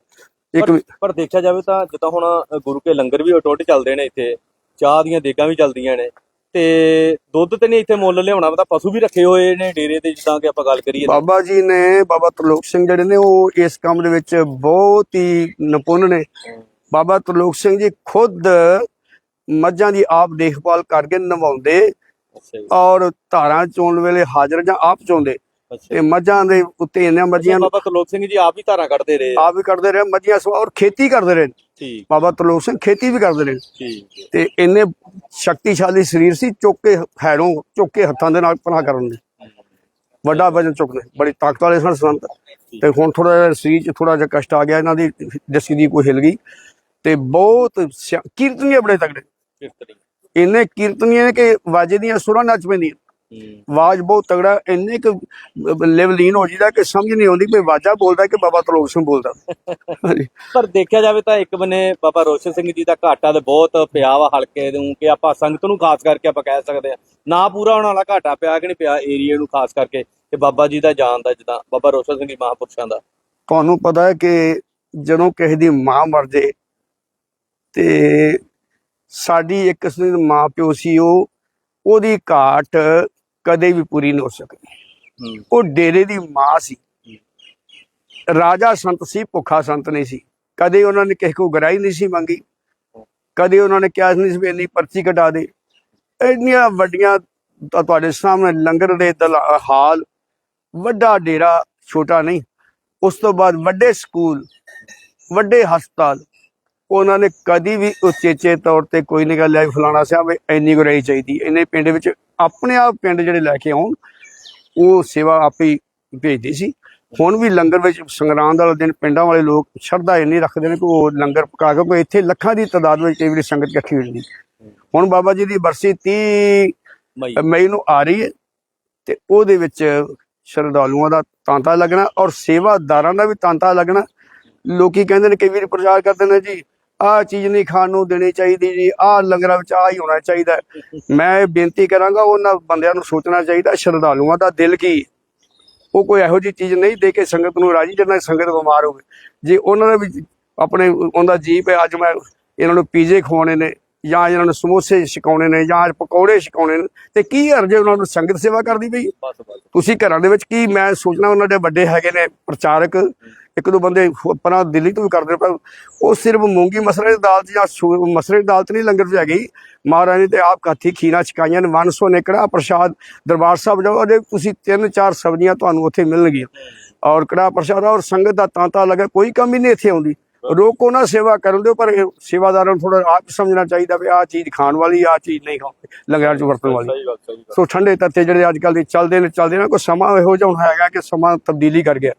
ਇੱਕ ਪਰ- ਦੇਖਿਆ ਜਾਵੇ ਤਾਂ ਜਿੱਦਾਂ ਹੁਣ ਗੁਰੂ ਕੇ ਲੰਗਰ ਵੀ ਟੁੱਟ ਚੱਲਦੇ ਨੇ ਇੱਥੇ ਚਾਹ ਦੀਆਂ ਦੇਗਾਂ ਵੀ ਚੱਲਦੀਆਂ ਨੇ ਤੇ ਦੁੱਧ ਤੇ ਨਹੀਂ ਇੱਥੇ ਮੁੱਲ ਲਿਆਉਣਾ ਪਤਾ ਪਸ਼ੂ ਵੀ ਰੱਖੇ ਹੋਏ ਨੇ ਡੇਰੇ ਤੇ ਜਿੱਦਾਂ ਕਿ ਆਪਾਂ ਗੱਲ ਕਰੀਏ। ਬਾਬਾ ਜੀ ਨੇ ਬਾਬਾ ਤਰਲੋਕ ਸਿੰਘ ਜਿਹੜੇ ਨੇ ਉਹ ਇਸ ਕੰਮ ਦੇ ਵਿੱਚ ਬਹੁਤ ਹੀ ਨਿਪੁੰਨ ਨੇ ਬਾਬਾ ਤਰਲੋਕ ਸਿੰਘ ਜੀ ਖੁਦ ਮੱਝਾਂ ਦੀ ਆਪ ਦੇਖਭਾਲ ਕਰਕੇ ਨਵਾਉਂਦੇ ਔਰ ਧਾਰਾਂ ਚੋਣ ਵੇਲੇ ਹਾਜ਼ਰ ਜਾਂ ਆਪ ਚੋਂਦੇ ਤੇ ਮੱਝਾਂ ਦੇ ਉੱਤੇ ਇਹਨਾਂ ਮੱਝੀਆਂ ਬਾਬਾ ਤਲੋਕ ਸਿੰਘ ਜੀ ਆਪ ਹੀ ਧਾਰਾਂ ਕੱਢਦੇ ਰਹੇ। ਆਪ ਵੀ ਕਰਦੇ ਰਹੇ ਮੱਝੀਆਂ ਔਰ ਖੇਤੀ ਕਰਦੇ ਰਹੇ। ਠੀਕ। ਬਾਬਾ ਤਰਲੋਕ ਸਿੰਘ ਖੇਤੀ ਵੀ ਕਰਦੇ ਰਹੇ। ਠੀਕ। ਤੇ ਇੰਨੇ ਸ਼ਕਤੀਸ਼ਾਲੀ ਸਰੀਰ ਸੀ ਚੁੱਕ ਕੇ ਹੈੜੋਂ ਚੁੱਕ ਕੇ ਹੱਥਾਂ ਦੇ ਨਾਲ ਪਨਾਹ ਕਰਨ ਦੇ। ਵੱਡਾ ਵਜਨ ਚੁੱਕਦੇ ਬੜੀ ਤਾਕਤ ਵਾਲੇ ਸਨ ਸੰਤ। ਤੇ ਹੁਣ ਥੋੜਾ ਜਿਹਾ ਸਰੀਰ 'ਚ ਥੋੜਾ ਜਿਹਾ ਕਸ਼ਟ ਆ ਗਿਆ ਇਹਨਾਂ ਦੀ ਜਸੀ ਦੀ ਕੋਈ ਹਿਲ ਗਈ। ਤੇ ਬਹੁਤ ਕੀਰਤਨੀਏ ਬੜੇ ਤਗੜੇ ਕੀਰਤਨੀ ਇੰਨੇ ਕੀਰਤਨੀਏ ਨੇ ਕਿ ਵਾਜੇ ਦੀਆਂ ਸੁਰਾਂ ਨੱਚ ਪੈਂਦੀਆਂ। ਆਵਾਜ਼ ਬਹੁਤ ਤਗੜਾ ਇੰਨੇ ਕਿ ਲੈਵਲੀਨ ਹੋ ਜਾਂਦਾ ਕਿ ਸਮਝ ਨਹੀਂ ਆਉਂਦੀ ਕੋਈ ਵਾਜਾ ਬੋਲਦਾ ਕਿ ਬਾਬਾ ਤਰਲੋਕ ਸਿੰਘ ਬੋਲਦਾ। ਪਰ ਦੇਖਿਆ ਜਾਵੇ ਤਾਂ ਇੱਕ ਬੰਨੇ ਬਾਬਾ ਰੋਸ਼ਨ ਸਿੰਘ ਜੀ ਦਾ ਘਾਟਾ ਤੇ ਬਹੁਤ ਪਿਆ ਵਾ ਹਲਕੇ ਨੂੰ ਕਿ ਆਪਾਂ ਸੰਗਤ ਨੂੰ ਖਾਸ ਕਰਕੇ ਆਪਾਂ ਕਹਿ ਸਕਦੇ ਆ ਨਾ ਪੂਰਾ ਹੋਣ ਵਾਲਾ ਘਾਟਾ ਪਿਆ ਕਿ ਨਹੀਂ ਪਿਆ ਏਰੀਆ ਨੂੰ ਖਾਸ ਕਰਕੇ ਤੇ ਬਾਬਾ ਜੀ ਦਾ ਜਾਨ ਦਾ ਜਿੱਦਾਂ ਬਾਬਾ ਰੋਸ਼ਨ ਸਿੰਘ ਜੀ ਮਹਾਂਪੁਰਸ਼ਾਂ ਦਾ। ਤੁਹਾਨੂੰ ਪਤਾ ਹੈ ਕਿ ਜਦੋਂ ਕਿਸੇ ਦੀ ਮਾਂ ਮਰ ਜੇ ਤੇ ਸਾਡੀ ਇੱਕ ਮਾਂ ਪਿਓ ਸੀ ਉਹ ਉਹਦੀ ਘਾਟ ਕਦੇ ਵੀ ਪੂਰੀ ਨਹੀਂ ਹੋ ਸਕਦੀ। ਹੂੰ। ਉਹ ਡੇਰੇ ਦੀ ਮਾਂ ਸੀ। ਰਾਜਾ ਸੰਤ ਸੀ ਭੁੱਖਾ ਸੰਤ ਨਹੀਂ ਸੀ। ਕਦੇ ਉਹਨਾਂ ਨੇ ਕਿਸੇ ਕੋ ਗਰਾਈ ਨਹੀਂ ਸੀ ਮੰਗੀ। ਕਦੇ ਉਹਨਾਂ ਨੇ ਕਿਹਾ ਨਹੀਂ ਸੀ ਵੀ ਇੰਨੀ ਪਰਚੀ ਕਟਾ ਦੇ। ਇੰਨੀਆਂ ਵੱਡੀਆਂ ਤੁਹਾਡੇ ਸਾਹਮਣੇ ਲੰਗਰ ਦੇ ਹਾਲ। ਵੱਡਾ ਡੇਰਾ ਛੋਟਾ ਨਹੀਂ। ਉਸ ਤੋਂ ਬਾਅਦ ਵੱਡੇ ਸਕੂਲ ਵੱਡੇ ਹਸਪਤਾਲ ਉਹਨਾਂ ਨੇ ਕਦੀ ਵੀ ਉਚੇਚੇ ਤੌਰ ਤੇ ਕੋਈ ਨਹੀਂ ਗੱਲ ਆਈ ਫਲਾਣਾ ਸਾਹਿਬ ਵੀ ਇੰਨੀ ਗਰਾਈ ਚਾਹੀਦੀ ਇੰਨੇ ਪਿੰਡ ਵਿੱਚ ਆਪਣੇ ਆਪ ਪਿੰਡ ਜਿਹੜੇ ਲੈ ਕੇ ਆਉਣ ਉਹ ਸੇਵਾ ਆਪੇ ਭੇਜਦੀ ਸੀ। ਹੁਣ ਵੀ ਲੰਗਰ ਵਿੱਚ ਸੰਗਰਾਂਦ ਵਾਲੇ ਦਿਨ ਪਿੰਡਾਂ ਵਾਲੇ ਲੋਕ ਸ਼ਰਧਾ ਇੰਨੀ ਰੱਖਦੇ ਨੇ ਕਿ ਉਹ ਲੰਗਰ ਪਕਾ ਕੇ ਕੋਈ ਇੱਥੇ ਲੱਖਾਂ ਦੀ ਤਾਦਾਦ ਵਿੱਚ ਕਈ ਵਾਰੀ ਸੰਗਤ ਇਕੱਠੀ ਹੋ ਜਾਂਦੀ। ਹੁਣ ਬਾਬਾ ਜੀ ਦੀ ਬਰਸੀ 30 ਮਈ। ਮਈ ਨੂੰ ਆ ਰਹੀ ਹੈ ਤੇ ਉਹਦੇ ਵਿੱਚ ਸ਼ਰਧਾਲੂਆਂ ਦਾ ਤਾਂਤਾ ਲੱਗਣਾ ਔਰ ਸੇਵਾਦਾਰਾਂ ਦਾ ਵੀ ਤਾਂਤਾ ਲੱਗਣਾ। ਲੋਕੀ ਕਹਿੰਦੇ ਨੇ ਕਈ ਵਾਰੀ ਪ੍ਰਚਾਰ ਕਰਦੇ ਨੇ ਜੀ ਆਹ ਚੀਜ਼ ਨਹੀਂ ਖਾਣ ਨੂੰ ਦੇਣੀ ਚਾਹੀਦੀ ਜੀ ਆਹ ਲੰਗਰਾਂ ਵਿੱਚ ਆਹ ਹੀ ਹੋਣਾ ਚਾਹੀਦਾ। ਮੈਂ ਇਹ ਬੇਨਤੀ ਕਰਾਂਗਾ ਉਹਨਾਂ ਬੰਦਿਆਂ ਨੂੰ ਸੋਚਣਾ ਚਾਹੀਦਾ ਸ਼ਰਧਾਲੂਆਂ ਦਾ ਦਿਲ ਕੀ। ਉਹ ਕੋਈ ਇਹੋ ਜਿਹੀ ਚੀਜ਼ ਨਹੀਂ ਦੇ ਕੇ ਸੰਗਤ ਨੂੰ ਰਾਜੀ ਜਿਹਨਾਂ ਸੰਗਤ ਬਿਮਾਰ ਹੋਵੇ ਜੇ ਉਹਨਾਂ ਦਾ ਵੀ ਆਪਣੇ ਉਹਦਾ ਜੀਪ ਹੈ ਅੱਜ ਮੈਂ ਇਹਨਾਂ ਨੂੰ ਪੀਜ਼ੇ ਖਵਾਉਣੇ ਨੇ ਜਾਂ ਇਹਨਾਂ ਨੂੰ ਸਮੋਸੇ ਛਕਾਉਣੇ ਨੇ ਜਾਂ ਪਕੌੜੇ ਛਕਾਉਣੇ ਨੇ ਤੇ ਕੀ ਅਰਜੇ ਉਹਨਾਂ ਨੂੰ ਸੰਗਤ ਸੇਵਾ ਕਰਦੀ ਪਈ ਤੁਸੀਂ ਘਰਾਂ ਦੇ ਵਿੱਚ ਕੀ ਮੈਂ ਸੋਚਣਾ ਉਹਨਾਂ ਦੇ ਵੱਡੇ ਹੈਗੇ ਨੇ ਪ੍ਰਚਾਰਕ ਇੱਕ ਦੋ ਬੰਦੇ ਹੋ- ਆਪਣਾ ਦਿੱਲੀ ਤੋਂ ਵੀ ਕਰਦੇ ਪਰ ਉਹ ਸਿਰਫ ਮੂੰਗੀ ਮਸਰੇ ਦੀ ਦਾਲ ਜਾਂ ਮਸਰੇ ਦੀ ਦਾਲ 'ਚ ਨਹੀਂ ਲੰਗਰ 'ਚ ਹੈਗੀ। ਮਹਾਰਾਜ ਤੇ ਆਪ ਕਾਥੀ ਖੀਨਾ ਛਕਾਈਆਂ ਨੇ 100 ਨੇ ਕੜਾ ਪ੍ਰਸ਼ਾਦ ਦਰਬਾਰ ਸਾਹਿਬ ਜਾਓ ਉਹਦੇ ਤੁਸੀਂ ਤਿੰਨ ਚਾਰ ਸਬਜ਼ੀਆਂ ਤੁਹਾਨੂੰ ਉੱਥੇ ਮਿਲਣਗੀਆਂ। ਔਰ ਕੜਾ ਪ੍ਰਸ਼ਾਦ ਔਰ ਸੰਗਤ ਦਾ ਤਾਂਤਾ ਲੱਗਾ ਕੋਈ ਕਮੀ ਨਹੀਂ ਇੱਥੇ ਆਉਂਦੀ। ਰੋਕੋ ਨਾ ਸੇਵਾ ਕਰਨ ਦਿਓ ਪਰ ਸੇਵਾਦਾਰਾਂ ਨੂੰ ਥੋੜਾ ਆਪ ਸਮਝਣਾ ਚਾਹੀਦਾ ਵੀ ਆਹ ਚੀਜ਼ ਖਾਣ ਵਾਲੀ ਆਹ ਚੀਜ਼ ਨਹੀਂ ਖਾਣ ਲੰਗਰਾਂ 'ਚ ਵਰਤਣ ਵਾਲੀ। ਸੋ ਠੰਡੇ ਤੱਤੇ ਜਿਹੜੇ ਅੱਜ ਕੱਲ ਦੇ ਚੱਲਦੇ ਨੇ ਚੱਲਦੇ ਨੇ ਕੋਈ ਸਮਾਂ ਇਹੋ ਜਿਹਾ ਹੁਣ ਹੈਗਾ ਕਿ ਸਮਾਂ ਤਬਦੀਲੀ ਕਰ ਗਿਆ।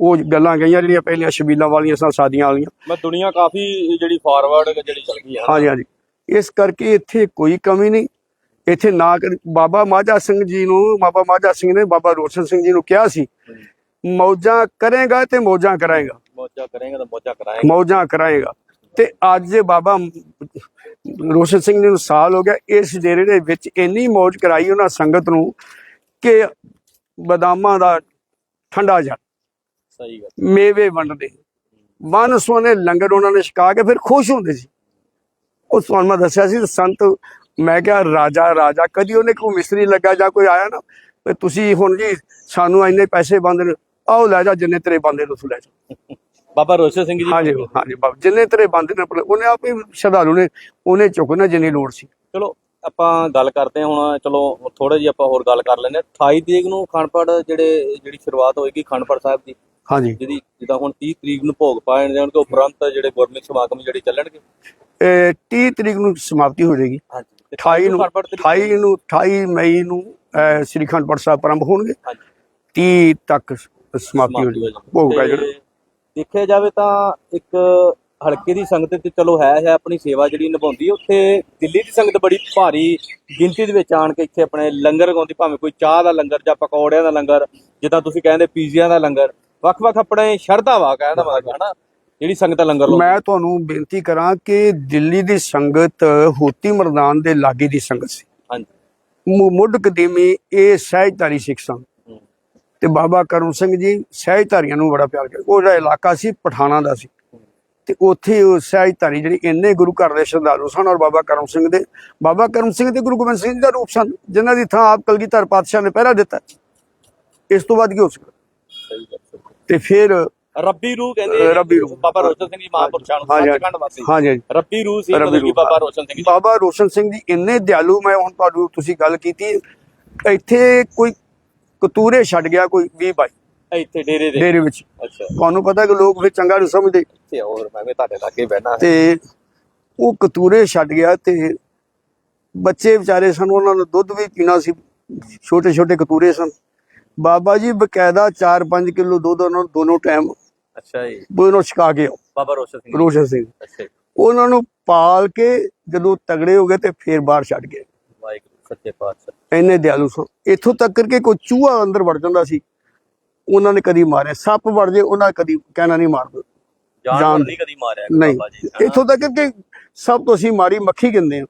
ਉਹ ਗੱਲਾਂ ਗਈਆਂ ਜਿਹੜੀਆਂ ਪਹਿਲੀਆਂ ਸ਼ਬੀਲਾਂ ਵਾਲੀਆਂ ਸਨ ਸਾਦੀਆਂ ਵਾਲੀਆਂ। ਮੈਂ ਦੁਨੀਆ ਕਾਫੀ ਜਿਹੜੀ ਫਾਰਵਰਡ ਜਿਹੜੀ ਚੱਲ ਗਈ ਹੈ। ਹਾਂਜੀ ਹਾਂਜੀ। ਇਸ ਕਰਕੇ ਇੱਥੇ ਕੋਈ ਕਮੀ ਨਹੀਂ। ਇੱਥੇ ਨਾ ਬਾਬਾ ਮਾਝਾ ਸਿੰਘ ਜੀ ਨੂੰ ਬਾਬਾ ਮਾਝਾ ਸਿੰਘ ਨੇ ਬਾਬਾ ਰੋਸ਼ਨ ਸਿੰਘ ਜੀ ਨੂੰ ਕਿਹਾ ਸੀ ਮੌਜਾਂ ਕਰੇਗਾ ਤੇ ਮੌਜਾਂ ਕਰਾਏਗਾ। ਮੌਜਾਂ ਕਰਾਂਗੇ ਤਾਂ ਮੌਜਾਂ ਕਰਾਂਗੇ ਮੌਜਾਂ ਕਰਾਏਗਾ। ਤੇ ਅੱਜ ਬਾਬਾ ਰੋਸ਼ਨ ਸਿੰਘ ਜੀ ਨੂੰ ਸਾਲ ਹੋ ਗਿਆ ਇਸ ਡੇਰੇ ਦੇ ਵਿੱਚ ਇੰਨੀ ਮੌਜ ਕਰਾਈ ਉਹਨਾਂ ਸੰਗਤ ਨੂੰ ਕਿ ਬਦਾਮਾਂ ਦਾ ਠੰਡਾ ਜਾ ਸਹੀ ਗੱਲ। ਮੇਵੇ ਵੰਡਦੇ। ਵਨ ਸੋਨੇ ਲੰਗਰ ਉਹਨਾਂ ਨੇ ਛਕਾ ਕੇ ਫਿਰ ਖੁਸ਼ ਹੁੰਦੇ ਸੀ। ਉਹ ਤੁਹਾਨੂੰ ਮੈਂ ਦੱਸਿਆ ਸੀ ਸੰਤ ਮੈਂ ਕਿਹਾ ਰਾਜਾ ਰਾਜਾ ਕਦੀ ਉਹਨੇ ਕੋਈ ਮਿਸਤਰੀ ਲੱਗਾ ਜਾਂ ਕੋਈ ਆਇਆ ਨਾ ਵੀ ਤੁਸੀਂ ਹੁਣ ਜੀ ਸਾਨੂੰ ਇੰਨੇ ਪੈਸੇ ਬੰਦੇ ਆਓ ਲੈ ਜਾ ਜਿੰਨੇ ਤੇਰੇ ਬੰਦੇ ਨੂੰ ਲੈ ਜਾ। ਬਾਬਾ ਰੋਸ਼ਨ ਸਿੰਘ ਜੀ ਹਾਂਜੀ ਹਾਂਜੀ ਬਾਬਾ ਜਿੰਨੇ ਤੇਰੇ ਬੰਦੇ ਨੇ ਉਹਨੇ ਆਪੇ ਸ਼ਰਧਾਲੂ ਨੇ ਉਹਨੇ ਚੁੱਕਣਾ ਜਿੰਨੀ ਲੋੜ ਸੀ। ਚਲੋ ਆਪਾਂ ਗੱਲ ਕਰਦੇ ਹਾਂ ਹੁਣ ਚਲੋ ਥੋੜਾ ਜਿਹਾ ਆਪਾਂ ਹੋਰ ਗੱਲ ਕਰ ਲੈਂਦੇ ਹਾਂ। 28 ਤਰੀਕ ਨੂੰ ਖੰਡਪੜ ਜਿਹੜੇ ਜਿਹੜੀ ਸ਼ੁਰੂਆਤ ਹੋਏਗੀ ਖੰਡਪੜ ਸਾਹਿਬ ਦੀ ਹਾਂਜੀ। ਜਿਹਦੀ ਜਿੱਦਾਂ ਹੁਣ 30 ਤਰੀਕ ਨੂੰ ਭੋਗ ਪਾਏ ਜਾਣਗੇ ਉਪਰੰਤ ਜਿਹੜੇ ਗੁਰਮਿਤ ਸਮਾਗਮ ਜਿਹੜੇ ਚੱਲਣਗੇ? ਇਹ 30 ਤਰੀਕ ਨੂੰ ਸਮਾਪਤੀ ਹੋ ਜਾਏਗੀ। ਹਾਂਜੀ ਤੇ 28 ਨੂੰ ਖੰਡਪੜ ਤਰੀਕ 28 ਨੂੰ 28 ਮਈ ਨੂੰ ਸ੍ਰੀ ਖੰਡਪੜ ਸਾਹਿਬ ਆਰੰਭ ਹੋਣਗੇ। ਹਾਂਜੀ। 30 ਤੱਕ ਸਮਾਪਤੀ ਹੋ ਜਾਏਗੀ। ਭੋਗ ਤੇ ਜਾਣਾ। ਦੇਖਿਆ ਜਾਵੇ ਤਾਂ ਇੱਕ ਹਲਕੇ ਦੀ ਸੰਗਤ ਤੇ ਚਲੋ ਹੈ ਹੈ ਆਪਣੀ ਸੇਵਾ ਜਿਹੜੀ ਨਿਭਾਉਂਦੀ। ਉੱਥੇ ਦਿੱਲੀ ਦੀ ਸੰਗਤ ਬੜੀ ਭਾਰੀ ਗਿਣਤੀ ਦੇ ਵਿੱਚ ਆਣ ਕੇ ਇੱਥੇ ਆਪਣੇ ਲੰਗਰ ਲਗਾਉਂਦੀ ਭਾਵੇਂ ਕੋਈ ਚਾਹ ਦਾ ਲੰਗਰ ਜਾਂ ਪਕੌੜਿਆਂ ਦਾ ਲੰਗਰ ਜਿੱਦਾਂ ਤੁਸੀਂ ਕਹਿੰਦੇ ਪੀਜ਼ਿਆਂ ਦਾ ਲੰਗਰ ਵੱਖ-ਵੱਖ ਆਪਣੇ ਸ਼ਰਧਾ ਵਾ ਕਹਿੰਦਾ ਮਤਲਬ ਹਨਾ ਜਿਹੜੀ ਸੰਗਤ ਲੰਗਰ ਲਾਉਂਦੀ। ਮੈਂ ਤੁਹਾਨੂੰ ਬੇਨਤੀ ਕਰਾਂ ਕਿ ਦਿੱਲੀ ਦੀ ਸੰਗਤ ਹੋਤੀ ਮਰਦਾਨ ਦੇ ਲਾਗੇ ਦੀ ਸੰਗਤ ਸੀ। ਹਾਂਜੀ। ਮੁੱਢ ਕਦੀਮੀ ਇਹ ਸਹਿਜਧਾਰੀ ਸਿੱਖ ਸਨ। ਤੇ ਬਾਬਾ ਕਰਮ ਸਿੰਘ ਜੀ ਸਹਿਜਧਾਰੀਆਂ ਨੂੰ ਬੜਾ ਪਿਆਰ ਕਰਦੇ। ਉਹ ਜਿਹੜਾ ਇਲਾਕਾ ਸੀ ਪਠਾਣਾ ਦਾ ਸੀ। ਤੇ ਉੱਥੇ ਉਹ ਸਹਿਜਧਾਰੀ ਜਿਹੜੀ ਇੰਨੇ ਗੁਰੂ ਘਰ ਦੇ ਸ਼ਰਧਾਲੂ ਸਨ ਔਰ ਬਾਬਾ ਕਰਮ ਸਿੰਘ ਦੇ ਬਾਬਾ ਕਰਮ ਸਿੰਘ ਤੇ ਗੁਰੂ ਗੋਬਿੰਦ ਸਿੰਘ ਜੀ ਦਾ ਰੂਪ ਸਨ ਜਿਨ੍ਹਾਂ ਦੀ ਥਾਂ ਆਪ ਕਲਗੀਧਰ ਪਾਤਸ਼ਾਹ ਨੇ ਪਹਿਰਾ ਦਿੱਤਾ। ਇਸ ਤੋਂ ਬਾਅਦ ਕੀ ਹੋ ਸਕਦਾ। ਤੇ ਫਿਰ ਰੱਬੀ ਰੂਹ ਕਹਿੰਦੇ ਰੱਬੀ ਰੂਹ। ਬਾਬਾ ਰੋਸ਼ਨ ਸਿੰਘ ਜੀ ਮਹਾਂਪੁਰਸ਼ਾਂ ਨੂੰ ਸੱਚਖੰਡ ਵਾਸੀ। ਹਾਂਜੀ। ਰੱਬੀ ਰੂਹ ਸੀ ਮਤਲਬ ਕਿ। ਬਾਬਾ ਰੋਸ਼ਨ ਸਿੰਘ ਜੀ। ਬਾਬਾ ਰੋਸ਼ਨ ਸਿੰਘ ਜੀ ਇੰਨੇ ਦਿਆਲੂ ਮੈਂ ਹੁਣ ਤੁਹਾਨੂੰ ਤੁਸੀਂ ਗੱਲ ਕੀਤੀ ਇੱਥੇ ਕੋਈ ਕਤੂਰੇ ਛੱਡ ਗਿਆ ਕੋਈ 20 ਬਾਈ ਇੱਥੇ ਡੇਰੇ ਦੇ। ਡੇਰੇ ਵਿੱਚ। ਅੱਛਾ। ਤੁਹਾਨੂੰ ਪਤਾ ਕਿ ਲੋਕ ਫਿਰ ਚੰਗਾ ਨਹੀਂ ਸਮਝਦੇ। ਤੇ ਹੋਰ ਮੈਂ ਵੀ ਤੁਹਾਡੇ ਲਾਗੇ ਬਹਿਣਾ। ਤੇ ਉਹ ਕਤੂਰੇ ਛੱਡ ਗਿਆ ਤੇ ਬੱਚੇ ਵਿਚਾਰੇ ਸਨ ਉਹਨਾਂ ਨੂੰ ਦੁੱਧ ਵੀ ਪੀਣਾ ਸੀ ਛੋਟੇ ਛੋਟੇ ਕਤੂਰੇ ਸਨ। ਬਾਬਾ ਜੀ ਬਕਾਇਦਾ 4-5 ਕਿਲੋ ਦੁੱਧ ਉਹਨਾਂ ਨੂੰ ਦੋਨੋਂ ਟਾਈਮ ਅੱਛਾ ਜੀ। ਦੋਨੋਂ ਛਕਾ ਕੇ ਆਓ, ਬਾਬਾ ਰੋਸ਼ਨ ਸਿੰਘ। ਰੋਸ਼ਨ ਸਿੰਘ। ਅੱਛਾ। ਉਹਨਾਂ ਨੂੰ ਪਾਲ ਕੇ ਜਦੋਂ ਤਗੜੇ ਹੋ ਗਏ ਤੇ ਫੇਰ ਬਾਹਰ ਛੱਡ ਗਏ। ਵਾਹਿਗੁਰੂ ਸੱਚੇ ਪਾਤਸ਼ਾਹ। ਇੰਨੇ ਦਿਆਲੂ ਸਨ ਇੱਥੋਂ ਤੱਕ ਕਰਕੇ ਕੋਈ ਚੂਹਾ ਅੰਦਰ ਵੜ ਜਾਂਦਾ ਸੀ ਉਹਨਾਂ ਨੇ ਕਦੀ ਮਾਰਿਆ। ਸੱਪ ਵੜ ਜੇ ਉਹਨਾਂ ਨੇ ਕਦੀ ਕਹਿਣਾ ਨਹੀਂ ਮਾਰਦੇ ਜਾਨ ਨਹੀਂ ਕਦੀ ਮਾਰਿਆ ਬਾਬਾ ਜੀ? ਇੱਥੋਂ ਤੱਕ ਕਿ ਸਭ ਤੋਂ ਅਸੀਂ ਮਾਰੀ ਮੱਖੀ ਕਹਿੰਦੇ ਆ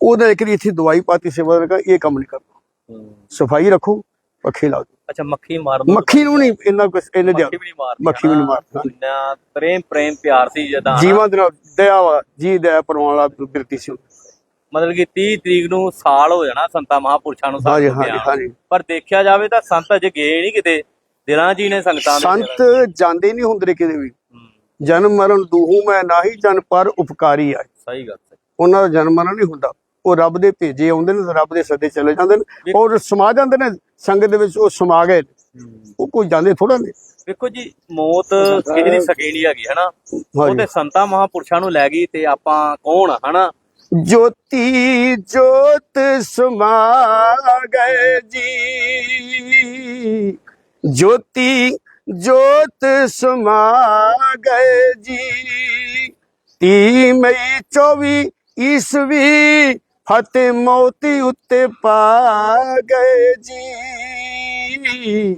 ਉਹਦਾ ਇੱਕ ਇੱਥੇ ਦਵਾਈ ਪਾਤੀ ਸੇਵਾ ਲਗਾ ਇਹ ਕੰਮ ਨਹੀਂ ਕਰਨਾ। ਸਫ਼ਾਈ ਰੱਖੋ। ਪੱਖੇ ਲਾ ਦਿਓ। ਅੱਛਾ ਮੱਖੀ ਮਾਰਨ ਮੱਖੀ ਨੂੰ ਨਹੀਂ ਇੰਨਾ ਕੁਛ ਇਹਨੇ ਦਿਆ। ਮੱਖੀ ਵੀ ਨਹੀਂ ਮਾਰਦੀ ਮੱਖੀ ਵੀ ਨਹੀਂ ਹਨਾ? ਮਾਰਦੀ। ਇੰਨਾ ਪ੍ਰੇਮ ਪ੍ਰੇਮ ਪਿਆਰ ਸੀ ਜਦਾਂ? ਜੀਵਾਂ ਦੇ ਨਾਲ ਦਇਆ ਵਾ ਜੀ ਦਇਆ ਵਾਲਾ ਬਿਰਤੀ ਸੀ ਮਤਲਬ ਕਿ 30 ਤਰੀਕ ਨੂੰ ਸਾਲ ਹੋ ਜਾਣਾ ਸੰਤਾਂ ਮਹਾਂਪੁਰਸ਼ਾਂ ਨੂੰ ਸੰਤ ਹਾਂਜੀ। ਹਾਂਜੀ। ਪਰ ਦੇਖਿਆ ਜਾਵੇ ਤਾਂ ਸੰਤ ਅਜੇ ਗਏ ਨਹੀਂ ਕਿਤੇ। ਦਿਲਾਂ ਜੀ ਨੇ ਸੰਗਤਾਂ ਦੇ ਸੰਤ ਜਾਂਦੇ ਨਹੀਂ ਹੁੰਦੇ ਕਿਤੇ ਵੀ। ਜਨਮ ਮਰਨ ਦੂਹੂ ਮੈਂ ਨਾਹੀ ਜਨ ਪਰ ਉਪਕਾਰੀ ਆ ਸਹੀ ਗੱਲ ਉਹਨਾਂ ਦਾ ਜਨਮ ਮਰਨ ਨਹੀਂ ਹੁੰਦਾ। ਉਹ ਰੱਬ ਦੇ ਭੇਜੇ ਆਉਂਦੇ ਨੇ ਰੱਬ ਦੇ ਸੱਦੇ ਚਲੇ ਜਾਂਦੇ ਨੇ। ਔਰ ਸਮਾ ਜਾਂਦੇ ਨੇ ਸੰਗਤ ਦੇ ਵਿੱਚ ਉਹ ਸਮਾ ਗਏ ਉਹ ਕੋਈ ਜਾਂਦੇ ਥੋੜਾ ਨੇ ਵੇਖੋ ਜੀ ਮੌਤ ਕਿਸੇ ਦੀ ਸਕੀ ਨਹੀਂ ਹੈਗੀ ਹਨਾ? ਉਹ ਹਾਂਜੀ। ਤੇ ਸੰਤਾਂ ਮਹਾਂਪੁਰਸ਼ਾਂ ਨੂੰ ਲੈ ਗਈ ਤੇ ਆਪਾਂ ਕੌਣ ਹਨਾ? ਜੋਤੀ ਜੋਤ ਸਮਾ ਗਏ ਜੀ। ਜੋਤੀ ਜੋਤ ਸਮਾ ਗਏ ਜੀ। ਤੀ ਮਈ 24 ਈਸਵੀ ਫਤਿਹ ਮੌਤੀ ਉੱਤੇ ਪਾ ਗਏ ਜੀ।